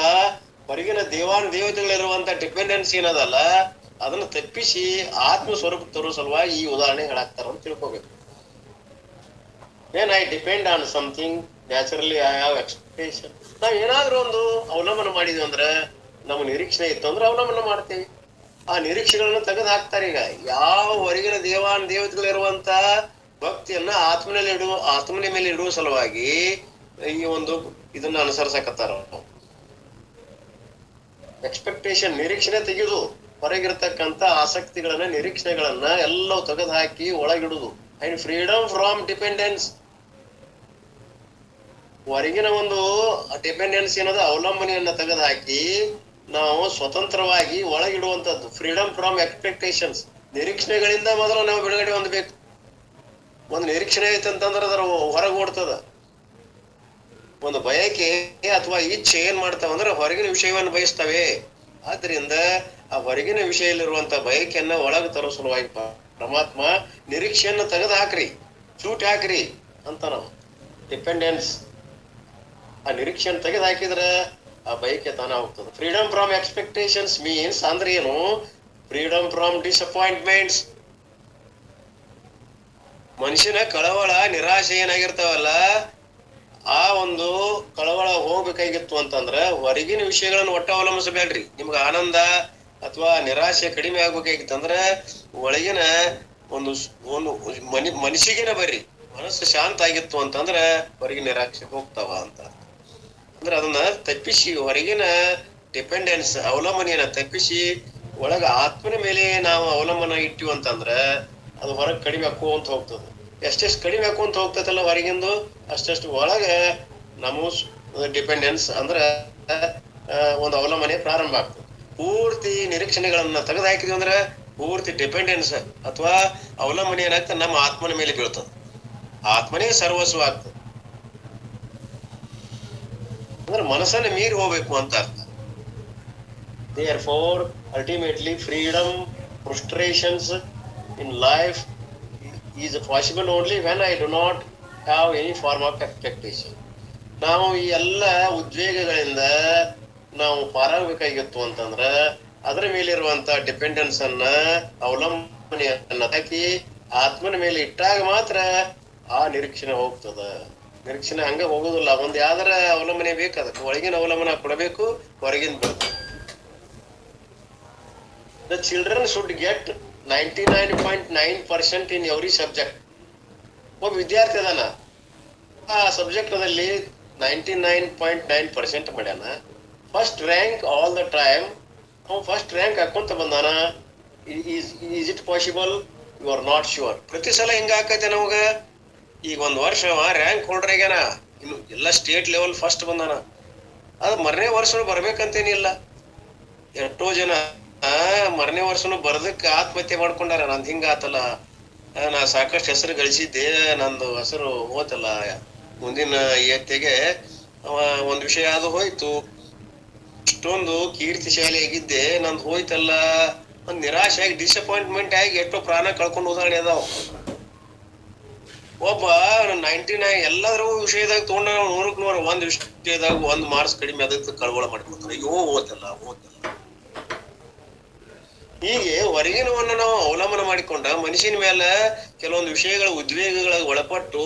ಹೊರಗಿನ ದೇವಾನು ದೇವತೆಗಳಿರುವಂತ ಡಿಪೆಂಡೆನ್ಸಿ ಏನದಲ್ಲ, ಅದನ್ನ ತಪ್ಪಿಸಿ ಆತ್ಮ ಸ್ವರೂಪ ತರೋ ಸಲುವಾಗಿ ಈ ಉದಾಹರಣೆ ಹೇಳಾಕ್ತಾರ ಅಂತ ತಿಳ್ಕೊಬೇಕು. ಏನ್ I depend on something naturally I have expectation ನಾವ್ ಏನಾದ್ರೂ ಒಂದು ಅವಲಂಬನ ಮಾಡಿದ್ವಿ ಅಂದ್ರೆ ನಮ್ಮ ನಿರೀಕ್ಷಣೆ ಇತ್ತು ಅಂದ್ರೆ ಅವಲಂಬನ ಮಾಡ್ತೇವೆ. ಆ ನಿರೀಕ್ಷೆಗಳನ್ನ ತೆಗೆದು ಹಾಕ್ತಾರೆ ಈಗ. ಯಾವ ಹೊರಗಿನ ದೇವಾನ್ ದೇವತೆಗಳಿರುವಂತ ಭಕ್ತಿಯನ್ನ ಆತ್ಮನಲ್ಲಿ ಇಡುವ ಆತ್ಮನ ಮೇಲೆ ಇಡುವ ಸಲುವಾಗಿ ಈ ಒಂದು ಇದನ್ನ ಅನುಸರಿಸಕತ್ತಾರ ಎಕ್ಸ್ಪೆಕ್ಟೇಷನ್ ನಿರೀಕ್ಷಣೆ ತೆಗೆದು ಹೊರಗಿರ್ತಕ್ಕಂತ ಆಸಕ್ತಿಗಳನ್ನ, ನಿರೀಕ್ಷಣೆಗಳನ್ನ ಎಲ್ಲವೂ ತೆಗೆದು ಹಾಕಿ ಒಳಗಿಡುದು. ಅಂಡ್ ಫ್ರೀಡಮ್ ಫ್ರಾಮ್ ಡಿಪೆಂಡೆನ್ಸ್ ಹೊರಗಿನ ಒಂದು ಡಿಪೆಂಡೆನ್ಸ್ ಏನದ? ಅವಲಂಬನೆಯನ್ನ ತೆಗೆದು ಹಾಕಿ ನಾವು ಸ್ವತಂತ್ರವಾಗಿ ಒಳಗಿಡುವಂತದ್ದು ಫ್ರೀಡಮ್ ಫ್ರಾಮ್ ಎಕ್ಸ್ಪೆಕ್ಟೇಷನ್ಸ್ ನಿರೀಕ್ಷಣೆಗಳಿಂದ ಮೊದಲು ನಾವು ಬಿಡುಗಡೆ ಹೊಂದಬೇಕು. ಒಂದು ನಿರೀಕ್ಷಣೆ ಐತೆ ಅಂತಂದ್ರೆ ಅದರ ಹೊರಗೆ ಓಡ್ತದ. ಒಂದು ಬಯಕೆ ಅಥವಾ ಇಚ್ಛೆ ಏನ್ ಮಾಡ್ತಾವ ಅಂದ್ರೆ ಹೊರಗಿನ ವಿಷಯವನ್ನು ಬಯಸ್ತವೆ. ಆದ್ರಿಂದ ಆ ಹೊರಗಿನ ವಿಷಯದಲ್ಲಿರುವಂತ ಬಯಕೆಯನ್ನ ಒಳಗೆ ತರೋ ಸಲುವಾಗಿ ಪರಮಾತ್ಮ ನಿರೀಕ್ಷೆಯನ್ನ ತೆಗೆದು ಹಾಕ್ರಿ ಚೂಟ್ ಹಾಕ್ರಿ ಅಂತ ನಾವು ಡಿಪೆಂಡೆನ್ಸ್ ಆ ನಿರೀಕ್ಷೆಯನ್ನು ತೆಗೆದು ಹಾಕಿದ್ರ ಆ ಬಯಕೆ ತಾನ ಹೋಗ್ತದೆ. ಫ್ರೀಡಮ್ ಫ್ರಮ್ ಎಕ್ಸ್ಪೆಕ್ಟೇಷನ್ಸ್ ಮೀನ್ಸ್ ಅಂದ್ರೆ ಏನು? ಫ್ರೀಡಮ್ ಫ್ರಮ್ ಡಿಸಪಾಯಿಂಟ್ಮೆಂಟ್ಸ್ ಮನುಷ್ಯನ ಕಳವಳ ನಿರಾಶೆ ಏನಾಗಿರ್ತಾವಲ್ಲ ಆ ಒಂದು ಕಳವಳ ಹೋಗ್ಬೇಕಾಗಿತ್ತು ಅಂತಂದ್ರ ಹೊರಗಿನ ವಿಷಯಗಳನ್ನ ಒಟ್ಟ ಅವಲಂಬಿಸಬೇಡ್ರಿ. ನಿಮ್ಗೆ ಆನಂದ ಅಥವಾ ನಿರಾಶೆ ಕಡಿಮೆ ಆಗ್ಬೇಕಾಗಿತ್ತಂದ್ರ ಒಳಗಿನ ಒಂದು ಒಂದು ಮನಿ, ಮನಸ್ಸಿಗೆನ ಬರ್ರಿ. ಮನಸ್ಸು ಶಾಂತ ಆಗಿತ್ತು ಅಂತಂದ್ರ ಹೊರಗಿನ ನಿರಾಶೆ ಹೋಗ್ತಾವ ಅಂತ. ಅಂದ್ರೆ ಅದನ್ನ ತಪ್ಪಿಸಿ ಹೊರಗಿನ ಡಿಪೆಂಡೆನ್ಸ್ ಅವಲಂಬನೆಯನ್ನ ತಪ್ಪಿಸಿ ಒಳಗ ಆತ್ಮನ ಮೇಲೆ ನಾವು ಅವಲಂಬನ ಇಟ್ಟಿವಿ ಅಂತಂದ್ರ ಅದು ಹೊರಗೆ ಕಡಿಮೆ ಹಾಕೋಂತ ಹೋಗ್ತದೆ. ಎಷ್ಟೆಷ್ಟು ಕಡಿಮೆ ಹಾಕೊಂತ ಹೋಗ್ತೈತಲ್ಲ ಹೊರಗಿಂದು, ಅಷ್ಟೆಷ್ಟು ಒಳಗೆ ನಮ್ಮ ಡಿಪೆಂಡೆನ್ಸ್ ಅಂದ್ರ ಒಂದು ಅವಲಂಬನೆ ಪ್ರಾರಂಭ ಆಗ್ತದೆ. ಪೂರ್ತಿ ನಿರೀಕ್ಷಣೆಗಳನ್ನ ತೆಗೆದು ಅಂದ್ರೆ, ಪೂರ್ತಿ ಡಿಪೆಂಡೆನ್ಸ್ ಅಥವಾ ಅವಲಂಬನೆ ಏನಾಗ್ತದೆ ನಮ್ಮ ಆತ್ಮನ ಮೇಲೆ ಬೀಳ್ತದೆ. ಆತ್ಮನೇ ಸರ್ವಸ್ವ ಆಗ್ತದೆ. ಅಂದ್ರೆ ಮನಸ್ಸನ್ನ ಮೀರಿ ಹೋಗ್ಬೇಕು ಅಂತ ಅರ್ಥ. Therefore ultimately freedom frustrations in life is possible only when I do not have any form of expectation ನಾವು ಈ ಎಲ್ಲ ಉದ್ವೇಗಗಳಿಂದ ನಾವು ಪಾರಾಗಬೇಕಾಗಿತ್ತು ಅಂತಂದ್ರ ಅದರ ಮೇಲಿರುವಂತ ಡಿಪೆಂಡೆನ್ಸ್ ಅನ್ನ ಅವಲಂಬನೆಯನ್ನ ಹಾಕಿ ಆತ್ಮನ ಮೇಲೆ ಇಟ್ಟಾಗ ಮಾತ್ರ ಆ ನಿರೀಕ್ಷಣೆ ಹೋಗ್ತದ. ನಿರೀಕ್ಷಣೆ ಹಂಗ ಹೋಗುದಿಲ್ಲ. ಒಂದ್ ಯಾವ್ದಾರ ಅವಲಂಬನೆ ಬೇಕು, ಅದಕ್ಕೆ ಒಳಗಿನ ಅವಲಂಬನೆ ಕೊಡಬೇಕು ಹೊರಗಿನ ಬರ್ತದೆ the children should get ninety nine point nine percent in every subject ಒಬ್ಬ ವಿದ್ಯಾರ್ಥಿ ಅದಾನ, ಆ ಸಬ್ಜೆಕ್ಟ್ ಅದಲ್ಲಿ ninety nine point nine percent ಮಾಡ್ಯಾನ. First rank all the time ಅವ್ನು ಫಸ್ಟ್ ರ್ಯಾಂಕ್ ಹಾಕೊಂತ ಬಂದಾನ. Is it possible you are not sure ಪ್ರತಿ ಸಲ ಹಿಂಗ ಆಕೈತೆ ನಮಗ ಈಗ ಒಂದ್ ವರ್ಷ ರ್ಯಾಂಕ್ ಹೋಲ್ಡರ್ ಇನ್ನು ಎಲ್ಲ ಸ್ಟೇಟ್ ಲೆವೆಲ್ ಫಸ್ಟ್ ಬಂದಾನ. ಅದು ಮರನೇ ವರ್ಷ ಬರ್ಬೇಕಂತೇನಿಲ್ಲ. ಎಷ್ಟೋ ಜನ ಆ, ಮರನೇ ವರ್ಷನು ಬರ್ದಕ್ಕ ಆತ್ಮಹತ್ಯೆ ಮಾಡ್ಕೊಂಡಾರ, ನಂದ್ ಹಿಂಗ ಆತಲ್ಲ. ನಾ ಸಾಕಷ್ಟು ಹೆಸರು ಗಳಿಸಿದ್ದೆ, ನಂದು ಹೆಸರು ಹೋತಲ್ಲ. ಮುಂದಿನ ಇಯತ್ತೆಗೆ ಅವ ಒಂದ್ ವಿಷಯ ಅದು ಹೋಯ್ತು. ಇಷ್ಟೊಂದು ಕೀರ್ತಿಶಾಲಿ ಆಗಿದ್ದೆ, ನಂದು ಹೋಯ್ತಲ್ಲ. ಒಂದ್ ನಿರಾಶೆ ಆಗಿ ಡಿಸಪಾಯಿಂಟ್ಮೆಂಟ್ ಆಗಿ ಎಷ್ಟೋ ಪ್ರಾಣ ಕಳ್ಕೊಂಡು ಉದಾಹರಣೆ ಅದಾವ. ಒಬ್ಬ ನೈಂಟಿ ನೈನ್ ಎಲ್ಲಾದ್ರೂ ವಿಷಯದಾಗ ತಗೊಂಡ ನೂರಕ್ ನೂರ ಒಂದ್ ವಿಷಯದಾಗ ಒಂದ್ ಮಾರ್ಕ್ಸ್ ಕಡಿಮೆ ಅದಕ್ಕೆ ಕಳವಳ ಮಾಡ್ಕೊತಾರೆ ಅಯ್ಯೋ ಓದಲ್ಲ ಓದಲ್ಲ ಹೀಗೆ ಹೊರಗಿನವನ್ನ ನಾವು ಅವಲಂಬನ ಮಾಡಿಕೊಂಡ ಮನುಷ್ಯನ ಮೇಲೆ ಕೆಲವೊಂದು ವಿಷಯಗಳ ಉದ್ವೇಗಗಳ ಒಳಪಟ್ಟು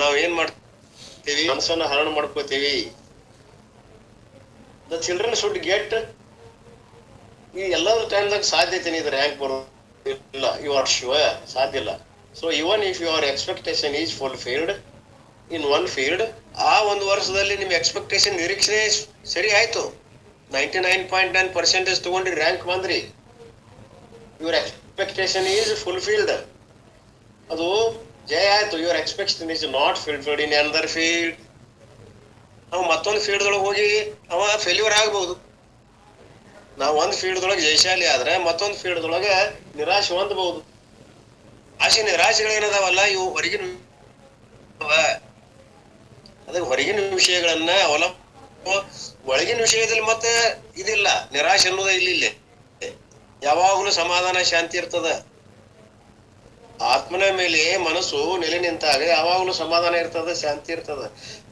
ನಾವ್ ಏನ್ ಮಾಡ್ತೀವಿ? ಮನಸ್ಸನ್ನ ಹರಣ ಮಾಡ್ಕೋತೀವಿ. ದ ಚಿಲ್ಡ್ರನ್ ಶುಡ್ ಗೆಟ್ ಈ ಎಲ್ಲದ ಟೈಮ್ದಾಗ ಸಾಧ್ಯತೆ ಇದು ರ್ಯಾಂಕ್ ಬರೋದಿಲ್ಲ. ಯು ಆರ್ ಶ್ಯೂರ್ ಸಾಧ್ಯ ಇಲ್ಲ. So even if your expectation is fulfilled in one field ಆ ಒಂದು ವರ್ಷದಲ್ಲಿ ನಿಮ್ ಎಕ್ಸ್ಪೆಕ್ಟೇಷನ್ ನಿರೀಕ್ಷೆ ಸರಿ ಆಯ್ತು ninety nine point nine percentage ತಗೊಂಡ್ರಿ ರ್ಯಾಂಕ್ ಬಂದ್ರಿ. ಯುವರ್ ಎಕ್ಸ್ಪೆಕ್ಟೇಷನ್ ಈಸ್ ಫುಲ್ಫಿಲ್ಡ್ ಅದು ಜಯ ಆಯ್ತು. Your expectation is not fulfilled in another field ಅವ ಮತ್ತೊಂದು ಫೀಲ್ಡ್ ಒಳಗೆ ಹೋಗಿ ಅವ ಫೇಲ್ಯೂರ್ ಆಗ್ಬಹುದು ನಾವು ಒಂದು ಫೀಲ್ಡ್ ಒಳಗೆ ಜಯಶಾಲಿ ಆದ್ರೆ ಮತ್ತೊಂದು ಫೀಲ್ಡ್ ಒಳಗೆ ನಿರಾಶೆ ಹೊಂದಬಹುದು ಆಶೆ ನಿರಾಶೆಗಳು ಏನದಾವಲ್ಲ? ಇವು ಹೊರಗಿನ. ಅದಕ್ಕೆ ಹೊರಗಿನ ವಿಷಯಗಳನ್ನ ಅವಲಂಬ ಒಳಗಿನ ವಿಷಯದಲ್ಲಿ ಮತ್ತೆ ಇದಿಲ್ಲ. ನಿರಾಶೆ ಅನ್ನೋದೇ ಇಲ್ಲೇ. ಯಾವಾಗಲೂ ಸಮಾಧಾನ ಶಾಂತಿ ಇರ್ತದ. ಆತ್ಮನ ಮೇಲೆ ಮನಸ್ಸು ನೆಲೆ ನಿಂತಾಗ ಯಾವಾಗಲೂ ಸಮಾಧಾನ ಇರ್ತದ, ಶಾಂತಿ ಇರ್ತದ.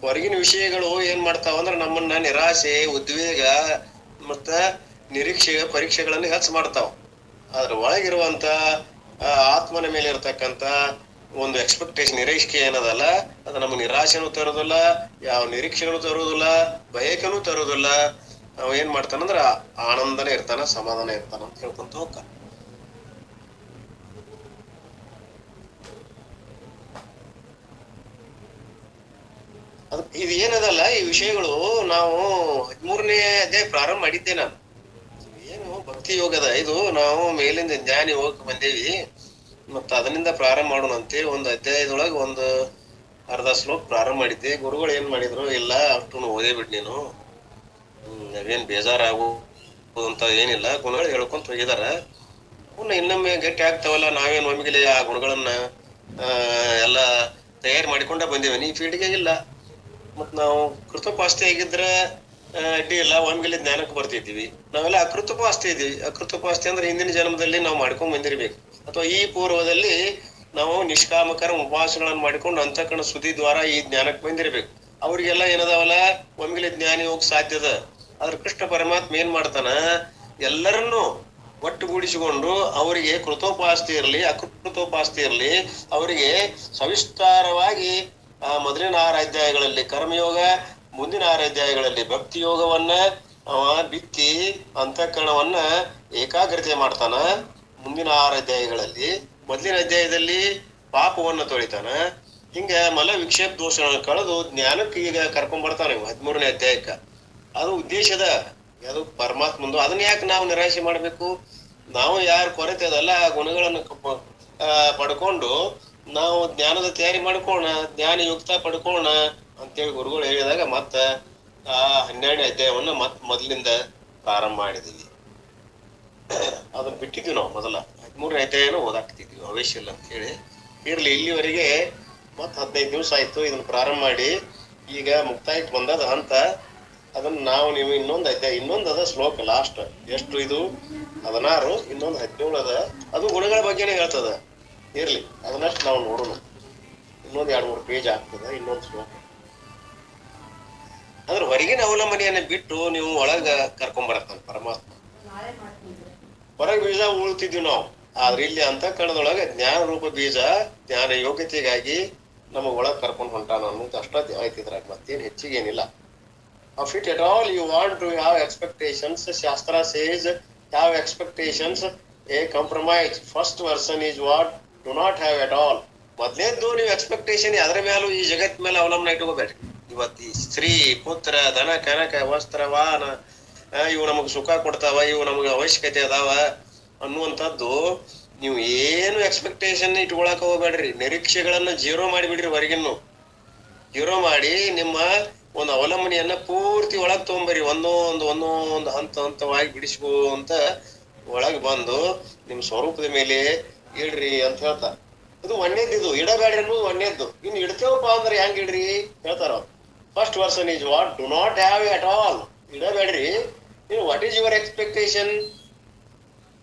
ಹೊರಗಿನ ವಿಷಯಗಳು ಏನ್ ಮಾಡ್ತಾವ ಅಂದ್ರೆ ನಮ್ಮನ್ನ ನಿರಾಶೆ ಉದ್ವೇಗ ಮತ್ತ ನಿರೀಕ್ಷೆ, ಪರೀಕ್ಷೆಗಳನ್ನು ಹೆಚ್ಚು ಮಾಡ್ತಾವ. ಅದ್ರ ಒಳಗಿರುವಂತ ಆತ್ಮನ ಮೇಲೆ ಇರ್ತಕ್ಕಂತ ಒಂದು ಎಕ್ಸ್ಪೆಕ್ಟೇಷನ್ ನಿರೀಕ್ಷೆ ಏನದಲ್ಲ, ಅದು ನಮ್ಗೆ ನಿರಾಶೆನೂ ತರೋದಿಲ್ಲ, ಯಾವ ನಿರೀಕ್ಷೆನೂ ತರುವುದಿಲ್ಲ ಬಯಕೆನೂ ತರೋದಿಲ್ಲ. ಅವ ಏನ್ ಮಾಡ್ತಾನಂದ್ರ ಆನಂದನೇ ಇರ್ತಾನ, ಸಮಾಧಾನ ಇರ್ತಾನ ಅಂತ ಹೇಳ್ಕೊಂತ ಹೋಗ್ತಾನ. ಇದು ಏನದಲ್ಲ, ಈ ವಿಷಯಗಳು ನಾವು ಹದಿಮೂರನೇ ಅಧ್ಯಾಯ ಪ್ರಾರಂಭ ಮಾಡಿದ್ದೆ ನಾನು. ಏನು ಭಕ್ತಿ ಯೋಗದ, ಇದು ನಾವು ಮೇಲಿಂದ ಜ್ಞಾನಿ ಹೋಗಕ್ ಬಂದೇವಿ. ಮತ್ತ ಅದರಿಂದ ಪ್ರಾರಂಭ ಮಾಡೋಣ ಅಂತೇಳಿ ಒಂದು ಅಧ್ಯಾಯದೊಳಗೆ ಒಂದು ಅರ್ಧ ಶ್ಲೋಕ ಪ್ರಾರಂಭ ಮಾಡಿದ್ದೆ. ಗುರುಗಳು ಏನ್ ಮಾಡಿದ್ರು, ಇಲ್ಲ ಅಷ್ಟು ಓದೇ ಬಿಡ್ ನೀನು. ಹ್ಮ್ ಅವೇನ್ ಬೇಜಾರಾಗು ಅಂತ ಏನಿಲ್ಲ. ಗುಣಗಳು ಹೇಳ್ಕೊಂತ ಹೋಗಿದಾರ. ಅವನ್ನ ಇನ್ನೊಮ್ಮೆ ಗಟ್ಟಿ ಆಗ್ತಾವಲ್ಲ, ನಾವೇನ್ ಒಮ್ಮಿಗೆ ಆ ಗುಣಗಳನ್ನ ಎಲ್ಲ ತಯಾರು ಮಾಡಿಕೊಂಡ ಬಂದೇವೆ. ಈ ಫೀಲ್ಡ್ಗೆ ಇಲ್ಲ. ಮತ್ ನಾವು ಕೃತಪಾಸ್ತಿ ಆಗಿದ್ರೆ ಆಗಿದ್ರ ಅಡ್ಡಿ ಇಲ್ಲ. ಒಮ್ಮಿಗೆ ಜ್ಞಾನಕ್ಕೆ ಬರ್ತಿದ್ವಿ. ನಾವೆಲ್ಲ ಅಕೃತಪಾಸ್ತಿ ಇದೀವಿ. ಅಕೃತಪಾಸ್ತಿ ಅಂದ್ರೆ ಹಿಂದಿನ ಜನ್ಮದಲ್ಲಿ ನಾವು ಮಾಡ್ಕೊಂಡ್ ಬಂದಿರ್ಬೇಕು. ಅಥವಾ ಈ ಪೂರ್ವದಲ್ಲಿ ನಾವು ನಿಷ್ಕಾಮಕರ ಉಪವಾಸಗಳನ್ನ ಮಾಡಿಕೊಂಡು ಅಂತಕಣ ಸುದ್ದಿ ದ್ವಾರ ಈ ಜ್ಞಾನಕ್ಕೆ ಬಂದಿರ್ಬೇಕು. ಅವ್ರಿಗೆಲ್ಲ ಏನದಾವಲ್ಲ? ಒಮ್ಮಿಗೆ ಜ್ಞಾನಿ ಹೋಗಕ್ ಸಾಧ್ಯದ ಆದ್ರೆ ಕೃಷ್ಣ ಪರಮಾತ್ಮ ಏನ್ ಮಾಡ್ತಾನ? ಎಲ್ಲರನ್ನೂ ಒಟ್ಟುಗೂಡಿಸಿಕೊಂಡು ಅವರಿಗೆ ಕೃತೋಪಾಸ್ತಿ ಇರಲಿ, ಅಕೃತೋಪಾಸ್ತಿ ಇರಲಿ, ಅವರಿಗೆ ಸವಿಸ್ತಾರವಾಗಿ ಆ ಮೊದಲಿನ ಆರಾಧ್ಯಾಯಗಳಲ್ಲಿ, ಕರ್ಮಯೋಗ, ಮುಂದಿನ ಆರಾಧ್ಯಾಯಗಳಲ್ಲಿ ಭಕ್ತಿ ಯೋಗವನ್ನ ಅವ ಬಿತ್ತಿ ಅಂತಃಕರಣವನ್ನ ಏಕಾಗ್ರತೆ ಮಾಡ್ತಾನ. ಮುಂದಿನ ಆರಾಧ್ಯಾಯಗಳಲ್ಲಿ, ಮೊದಲಿನ ಅಧ್ಯಾಯದಲ್ಲಿ ಪಾಪವನ್ನ ತೊಳಿತಾನ. ಹಿಂಗ ಮಲ ವಿಕ್ಷೇಪ ದೋಷಗಳನ್ನ ಕಳೆದು ಜ್ಞಾನಕ್ಕೆ ಈಗ ಕರ್ಕೊಂಡ್ ಬರ್ತಾನೆ ಹದಿಮೂರನೇ ಅಧ್ಯಾಯಕ್ಕ. ಅದು ಉದ್ದೇಶದ ಅದು ಪರಮಾತ್ಮಂದು. ಅದನ್ನ ಯಾಕೆ ನಾವು ನಿರಾಶೆ ಮಾಡಬೇಕು? ನಾವು ಯಾರು ಕೊರತೆ ಅದಲ್ಲ ಗುಣಗಳನ್ನು ಪಡ್ಕೊಂಡು ನಾವು ಜ್ಞಾನದ ತಯಾರಿ ಮಾಡ್ಕೋಣ ಜ್ಞಾನ ಯುಕ್ತ ಪಡ್ಕೋಣ ಅಂತೇಳಿ ಗುರುಗಳು ಹೇಳಿದಾಗ ಮತ್ತ ಆ ಹನ್ನೆರಡನೇ ಅಧ್ಯಾಯವನ್ನ ಮತ್ ಮೊದಲಿಂದ ಪ್ರಾರಂಭ ಮಾಡಿದೀವಿ. ಅದನ್ನ ಬಿಟ್ಟಿದ್ವಿ ನಾವು ಮೊದಲ. ಹದಿಮೂರನೇ ಅಧ್ಯಾಯನ ಓದಾಕ್ತಿದ್ವಿ ಅವಶ್ಯ ಇಲ್ಲ ಅಂತ ಹೇಳಿ. ಇರ್ಲಿ, ಇಲ್ಲಿವರೆಗೆ ಮತ್ ಹದಿನೈದು ದಿವಸ ಆಯ್ತು, ಇದನ್ನ ಪ್ರಾರಂಭ ಮಾಡಿ. ಈಗ ಮುಕ್ತಾಯಕ್ಕೆ ಬಂದದ ಅಂತ ಅದನ್ನ ನಾವು ನೀವು ಇನ್ನೊಂದು ಅಧ್ಯಾಯ, ಇನ್ನೊಂದು ಅದ ಶ್ಲೋಕ ಲಾಸ್ಟ್ ಎಷ್ಟು ಇದು? ಹದಿನಾರು, ಇನ್ನೊಂದು ಹದಿನೇಳು ಅದ. ಅದು ಗುಣಗಳ ಬಗ್ಗೆನೇ ಹೇಳ್ತದ. ಇರ್ಲಿ, ಅದನ್ನಷ್ಟು ನಾವು ನೋಡೋಣ. ಇನ್ನೊಂದು ಎರಡು ಮೂರು ಪೇಜ್ ಆಗ್ತದ, ಇನ್ನೊಂದು ಶ್ಲೋಕ. ಅಂದ್ರೆ ಹೊರಗಿನ ಅವಲಂಬನೆಯನ್ನ ಬಿಟ್ಟು ನೀವು ಒಳಗ ಕರ್ಕೊಂಡ್ ಬರತ್ತಾನ ಪರಮಾತ್ಮ. ಹೊರಗೆ ಬೀಜ ಉಳ್ತಿದ್ವಿ ನಾವು. ಆದ್ರೆ ಇಲ್ಲಿ ಅಂತ ಕಣದೊಳಗ ಜ್ಞಾನ ರೂಪ ಬೀಜ, ಜ್ಞಾನ ಯೋಗ್ಯತೆಗಾಗಿ ನಮಗ್ ಒಳಗ್ ಕರ್ಕೊಂಡ್ ಹೊಂಟಾನ ಅನ್ನೋದು ಅಷ್ಟ ಆಯ್ತಿದ್ರಾಗ ಮತ್ತೇನು ಹೆಚ್ಚಿಗೆ ಏನಿಲ್ಲ of it at all, you want to have expectations. Shastra says, have expectations. A compromise. First version is what? Do not have at all. ಮೊದಲೇದ್ದು ನೀವು ಎಕ್ಸ್ಪೆಕ್ಟೇಷನ್ ಅದರ ಮೇಲೂ ಈ ಜಗತ್ ಮೇಲೆ ಅವಲಂಬನೆ ಇಟ್ಕೋಬೇಡ್ರಿ. ಇವತ್ತು ಈ ಸ್ತ್ರೀ, ಪುತ್ರ ದನ ಕನಕ, ವಸ್ತ್ರ, ವಾಹನ ಇವು ನಮಗ್ ಸುಖ ಕೊಡ್ತಾವ, ಇವು ನಮಗೆ ಅವಶ್ಯಕತೆ ಅದಾವ ಅನ್ನುವಂಥದ್ದು ನೀವು ಏನು ಎಕ್ಸ್ಪೆಕ್ಟೇಷನ್ ಇಟ್ಕೊಳಕ್ ಹೋಗ್ಬೇಡ್ರಿ. ನಿರೀಕ್ಷೆಗಳನ್ನ ಜೀರೋ ಮಾಡಿಬಿಡ್ರಿ ಹೊರಗಿನ್ನು. ಜೀರೋ ಮಾಡಿ ನಿಮ್ಮ ಒಂದು ಅವಲಂಬನೆಯನ್ನ ಪೂರ್ತಿ ಒಳಗ್ ತಗೊಂಬರಿ, ಒಂದೊಂದು ಒಂದೊಂದು ಹಂತ ಹಂತವಾಗಿ ಬಿಡಿಸ್ಕೋ ಅಂತ ಒಳಗ್ ಬಂದು ನಿಮ್ ಸ್ವರೂಪದ ಮೇಲೆ ಇಡ್ರಿ ಅಂತ ಹೇಳ್ತಾರ. ಇದು ಒಣ್ಣೆದ್ದು ಇದು ಇಡಬೇಡ್ರಿ ಅನ್ನೋದು ಒಣ್ಣೆದ್ದು. ಇನ್ನು ಇಡ್ತೇವಪ್ಪ ಅಂದ್ರೆ ಹೆಂಗ್ ಇಡ್ರಿ ಹೇಳ್ತಾರ first version is what do not have at all ಇಡಬೇಡ್ರಿ ನೀವು ವಾಟ್ ಈಸ್ ಯುವರ್ ಎಕ್ಸ್ಪೆಕ್ಟೇಷನ್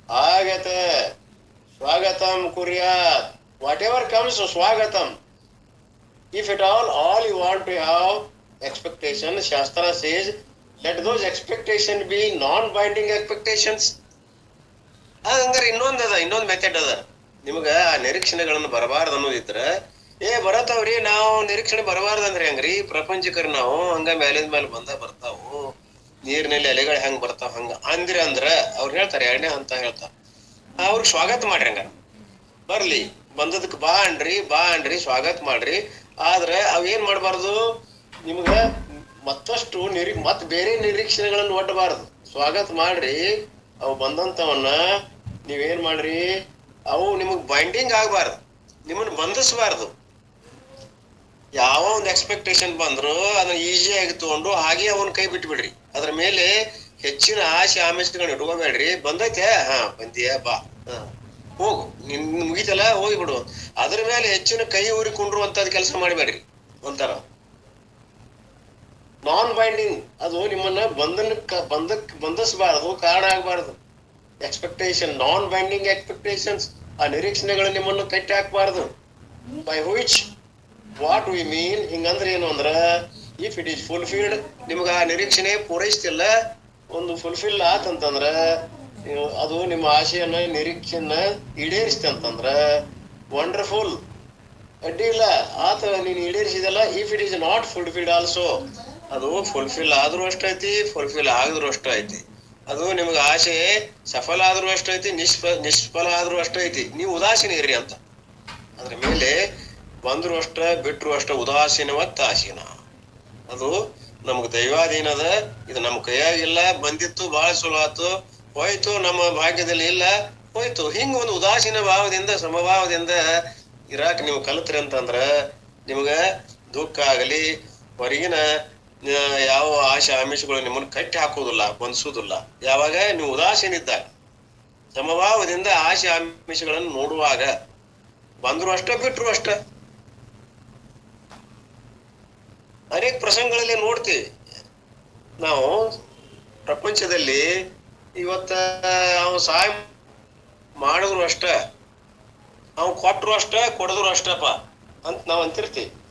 ಆಗತ, ಸ್ವಾಗತಂ ಕುರಿಯಾ whatever comes ಸ್ವಾಗತಂ. If it all all you want to have expectation, shastra says, let those expectation be non-binding expectations. ಹಂಗಾರೆ ಇನ್ನೊಂದ್ ಅದ, ಇನ್ನೊಂದ್ method ಅದ. ನಿಮ್ಗ ಆ ನಿರೀಕ್ಷಣೆಗಳನ್ನ ಬರಬಾರ್ದು ಅನ್ನೋದಿದ್ರ, ಏ ಬರತಾವ್ರಿ ನಾವು ನಿರೀಕ್ಷಣೆ ಬರಬಾರ್ದು ಅಂದ್ರೆ ಹಂಗ್ರಿ? ಪ್ರಪಂಚಕರ್ ನಾವು ಹಂಗ ಮೇಲಿಂದ ಮೇಲೆ ಬಂದ ಬರ್ತಾವು. ನೀರಿನಲ್ಲಿ ಎಲೆಗಳು ಹೆಂಗ್ ಬರ್ತಾವ ಹಂಗ? ಅಂದ್ರೆ ಅಂದ್ರ ಅವ್ರು ಹೇಳ್ತಾರೆ, ಎರಡನೇ ಅಂತ ಹೇಳ್ತಾರ ಅವ್ರಿಗೆ ಸ್ವಾಗತ ಮಾಡ್ರಿ ಹಂಗ ಬರ್ಲಿ, ಬಂದದಕ್ ಬಾ ಅನ್ರಿ ಬಾ ಅನ್ರಿ, ಸ್ವಾಗತ ಮಾಡ್ರಿ. ಆದ್ರೆ ಅವ್ ಏನ್ ಮಾಡ್ಬಾರ್ದು? ನಿಮ್ಗ ಮತ್ತಷ್ಟು ನಿರೀ ಮತ್ ಬೇರೆ ನಿರೀಕ್ಷಣೆಗಳನ್ನು ಒಡ್ಡಬಾರದು ಸ್ವಾಗತ ಮಾಡ್ರಿ. ಅವು ಬಂದಂತವನ್ನ ನೀವೇನ್ ಮಾಡ್ರಿ? ಅವು ನಿಮಗ್ ಬೈಂಡಿಂಗ್ ಆಗಬಾರ್ದು. ನಿಮ್ಮನ್ನ ಬಂಧಿಸಬಾರ್ದು. ಯಾವ ಒಂದು ಎಕ್ಸ್ಪೆಕ್ಟೇಷನ್ ಬಂದ್ರು ಅದನ್ನ ಈಸಿಯಾಗಿ ತಗೊಂಡು ಹಾಗೆ ಅವನ್ ಕೈ ಬಿಟ್ಬಿಡ್ರಿ. ಅದ್ರ ಮೇಲೆ ಹೆಚ್ಚಿನ ಆಸೆ ಆಮಿಷಗಳನ್ನ ಇಟ್ಕೋಬೇಡ್ರಿ. ಬಂದೈತೆ? ಹ, ಬಂದಿಯ, ಬಾ. ಹೋಗು. ನಿನ್ ಮುಗಿತಲ್ಲ? ಹೋಗಿ ಬಿಡು. ಅದ್ರ ಮೇಲೆ ಹೆಚ್ಚಿನ ಕೈ ಊರಿಕೊಂಡ್ರು ಅಂತ ಕೆಲಸ ಮಾಡಬೇಡ್ರಿ. ಒಂಥರ. ನಾನ್ ಬೈಂಡಿಂಗ್ ಅದು ನಿಮ್ಮನ್ನ ಬಂಧನ ಬಂಧಕ್, ಬಂಧಿಸಬಾರದು, ಕಾರಣ ಆಗಬಾರದು. ಎಕ್ಸ್ಪೆಕ್ಟೇಷನ್ ನಾನ್ ಬೈಂಡಿಂಗ್ ಎಕ್ಸ್ಪೆಕ್ಟೇಷನ್ಸ್ ಆ ನಿರೀಕ್ಷಣೆಗಳು ನಿಮ್ಮನ್ನು ಕಟ್ಟಿ ಹಾಕಬಾರದು. By which what we mean ಹಿಂಗಂದ್ರೆ ಏನು ಅಂದ್ರ ಇಫ್ ಇಟ್ ಈಸ್ ಫುಲ್ಫಿಲ್ಡ್ ನಿಮ್ಗೆ ಆ ನಿರೀಕ್ಷಣೆ ಪೂರೈಸ್ತಿಲ್ಲ, ಒಂದು ಫುಲ್ಫಿಲ್ ಆತಂತಂದ್ರ ಅದು ನಿಮ್ಮ ಆಶೆಯನ್ನ ನಿರೀಕ್ಷೆಯನ್ನ ಈಡೇರಿಸ್ತಿ ಅಂತಂದ್ರ ವಂಡರ್ಫುಲ್ ಅಡ್ಡಿ ಇಲ್ಲ ಆತ ನೀನು ಈಡೇರಿಸಿದಲ್ಲ if it is not fulfilled also ಅದು ಫುಲ್ಫಿಲ್ ಆದ್ರೂ ಅಷ್ಟೈತಿ ಫುಲ್ಫಿಲ್ ಆಗದ್ರೂ ಅಷ್ಟ ಐತಿ ಅದು ನಿಮ್ಗೆ ಆಸೆ, ಸಫಲ ಆದ್ರೂ ಅಷ್ಟೈತಿ ನಿಷ್ಫ ನಿಷ್ಫಲ ಆದ್ರೂ ಅಷ್ಟೈತಿ. ನೀವು ಉದಾಸೀನ ಇರ್ರಿ ಅಂತ. ಅದ್ರ ಮೇಲೆ ಬಂದ್ರೂ ಅಷ್ಟ, ಬಿಟ್ರು ಅಷ್ಟ ಉದಾಸೀನವತ್ತ ಆಸೀನ. ಅದು ನಮ್ಗ್ ದೈವಾಧೀನದ, ಇದು ನಮ್ಮ ಕೈಯಾಗಿಲ್ಲ ಬಂದಿತ್ತು ಬಹಳ ಸುಲಭ ಆತು, ಹೋಯ್ತು, ನಮ್ಮ ಭಾಗ್ಯದಲ್ಲಿ ಇಲ್ಲ, ಹೋಯ್ತು. ಹಿಂಗ ಒಂದು ಉದಾಸೀನ ಭಾವದಿಂದ, ಸಮಭಾವದಿಂದ ಇರಾಕ್ ನೀವು ಕಲಿತ್ರಿ ಅಂತಂದ್ರ ನಿಮ್ಗ ದುಃಖ ಆಗಲಿ, ಹೊರಗಿನ ಯಾವ ಆಶೆ ಆಮಿಷಗಳು ನಿಮ್ಮನ್ನು ಕಟ್ಟಿ ಹಾಕುವುದಿಲ್ಲ, ಬಂಧಿಸುವುದಿಲ್ಲ. ಯಾವಾಗ? ನೀವು ಉದಾಸೀನ ಇದ್ದಾಗ ಸಮಭಾವದಿಂದ ಆಶೆ ಆಮಿಷಗಳನ್ನು ನೋಡುವಾಗ. ಬಂದ್ರು ಅಷ್ಟ ಬಿಟ್ರು ಅಷ್ಟ. ಅನೇಕ ಪ್ರಸಂಗಗಳಲ್ಲಿ ನೋಡ್ತೀವಿ. ನಾವು ಪ್ರಪಂಚದಲ್ಲಿ ಇವತ್ತ ಅವ ಸಹಾಯ ಮಾಡಿದ್ರು ಅಷ್ಟ. ಅವ್ ಕೊಟ್ರು ಅಷ್ಟ, ಕೊಡದ್ರು ಅಷ್ಟಪ್ಪ ಅಂತ ನಾವ್ ಅಂತಿರ್ತೀವಿ.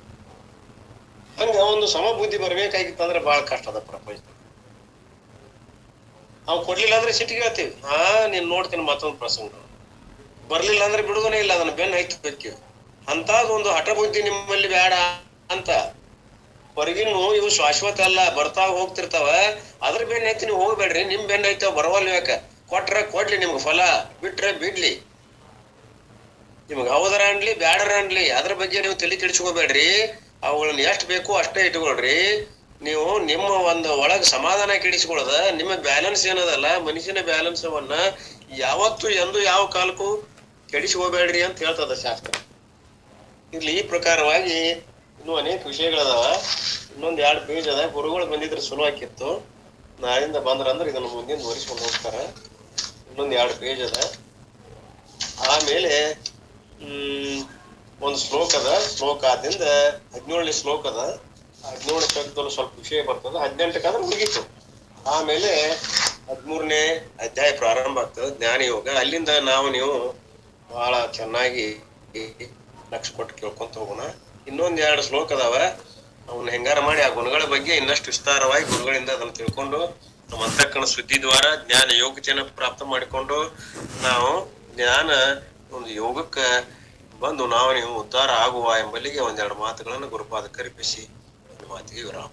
ಹಂಗ ಒಂದು ಸಮಬುದ್ಧಿ ಬರ್ಬೇಕಾಗಿತ್ತಂದ್ರೆ ಬಹಳ ಕಷ್ಟ ಅದ ಪ್ರಪಂಚ. ಅವ್ ಕೊಡ್ಲಿಲ್ಲ ಅಂದ್ರೆ ಸಿಟ್ಟಿಗೆ ಹೇಳ್ತೀವಿ ಹಾ ನೀನ್ ನೋಡ್ತೀನಿ ಮತ್ತೊಂದು ಪ್ರಸಂಗ. ಬರ್ಲಿಲ್ಲ ಅಂದ್ರೆ ಬಿಡುಗನೆ ಇಲ್ಲ, ಅದನ್ನ ಬೆನ್ನ ಹೈತ್ಬೇಕು ಒಂದು ಹಠ ಬುದ್ಧಿ ನಿಮ್ಮಲ್ಲಿ ಬೇಡ ಅಂತ. ಹೊರಗಿನ ಇವು ಶಾಶ್ವತ ಅಲ್ಲ, ಬರ್ತಾ ಹೋಗ್ತಿರ್ತಾವ. ಅದ್ರ ಬೆನ್ನ ಐತಿ ನೀವು ಹೋಗ್ಬೇಡ್ರಿ, ನಿಮ್ ಬೆನ್ನ ಬರವಲ್ ಯಾಕ? ಕೊಟ್ರ ಕೊಡ್ಲಿ ನಿಮ್ಗೆ ಫಲ, ಬಿಟ್ರೆ ಬಿಡ್ಲಿ. ನಿಮ್ಗೆ ಹೌದರ ಅನ್ಲಿ, ಬ್ಯಾಡರ ಅನ್ಲಿ, ಅದ್ರ ಬಗ್ಗೆ ನೀವು ತಲೆ ಕೆಡಿಸ್ಕೋಬೇಡ್ರಿ. ಅವುಗಳನ್ನ ಎಷ್ಟು ಬೇಕೋ ಅಷ್ಟೇ ಇಟ್ಕೊಳ್ರಿ ನೀವು ನಿಮ್ಮ ಒಂದು ಒಳಗ್ ಸಮಾಧಾನ ಕೆಡಿಸ್ಕೊಳ್ಳೋದ, ನಿಮ್ಮ ಬ್ಯಾಲೆನ್ಸ್ ಏನದಲ್ಲ ಮನುಷ್ಯನ ಬ್ಯಾಲೆನ್ಸ್ ಅವನ್ನ ಯಾವತ್ತು ಎಂದು ಯಾವ ಕಾಲಕ್ಕೂ ಕೆಡಿಸ್ಕೋಬೇಡ್ರಿ ಅಂತ ಹೇಳ್ತದ ಶಾಸ್ತ್ರ. ಇಲ್ಲಿ ಈ ಪ್ರಕಾರವಾಗಿ ಇನ್ನೂ ಅನೇಕ ವಿಷಯಗಳದಾವ. ಇನ್ನೊಂದ್ ಎರಡು ಪೇಜ್ ಅದ. ಗುರುಗಳು ಬಂದಿದ್ರೆ ಸುಲಭ ಆಕಿತ್ತು ನಾಳಿಂದ ಬಂದ್ರಂದ್ರೆ ಇದನ್ನ ಮುಂದಿನ ಒರಿಸ್ಕೊಂಡು ಹೋಗ್ತಾರ. ಇನ್ನೊಂದ್ ಎರಡು ಪೇಜ್ ಅದ. ಆಮೇಲೆ, ಹ್ಮ್ ಒಂದ್ ಶ್ಲೋಕ ಅದ. ಶ್ಲೋಕ ಆದ್ರಿಂದ ಹದಿನೇಳನೇ ಶ್ಲೋಕ ಅದ. ಹದಿನೇಳು ಶ್ಲೋಕದಲ್ಲಿ ಸ್ವಲ್ಪ ವಿಷಯ ಬರ್ತದ. ಹದಿನೆಂಟಕ್ಕಾದ್ರೆ ಮುಗೀತು. ಆಮೇಲೆ ಹದಿಮೂರನೇ ಅಧ್ಯಾಯ ಪ್ರಾರಂಭ ಆಗ್ತದೆ. ಜ್ಞಾನಯೋಗ ಅಲ್ಲಿಂದ ನಾವು, ನೀವು ಬಹಳ ಚೆನ್ನಾಗಿ ಲಕ್ಷ ಕೊಟ್ಟು ಕೇಳ್ಕೊಂತ ಹೋಗೋಣ. ಇನ್ನೊಂದ್ ಎರಡು ಶ್ಲೋಕ ಅದಾವ. ಅವನ್ನ ಹೆಂಗಾರ ಮಾಡಿ ಆ ಗುಣಗಳ ಬಗ್ಗೆ ಇನ್ನಷ್ಟು ವಿಸ್ತಾರವಾಗಿ ಗುಣಗಳಿಂದ ಅದನ್ನ ತಿಳ್ಕೊಂಡು, ನಮ್ಮ ಅಂತಕ್ಕಣ ಸುದ್ದಿ ದ್ವಾರ, ಜ್ಞಾನ ಯೋಗ್ಯತೆಯನ್ನು ಪ್ರಾಪ್ತ ಮಾಡಿಕೊಂಡು ನಾವು ಜ್ಞಾನ ಒಂದು ಯೋಗಕ್ಕ ಬಂದು ನಾವು ನೀವು ಉದ್ಧಾರ ಆಗುವ ಎಂಬಲ್ಲಿಗೆ ಒಂದೆರಡು ಮಾತುಗಳನ್ನು ಗುರುಪಾದ ಕಲ್ಪಿಸಿ ಒಂದು ಮಾತಿಗೆ ವಿರಾಮ.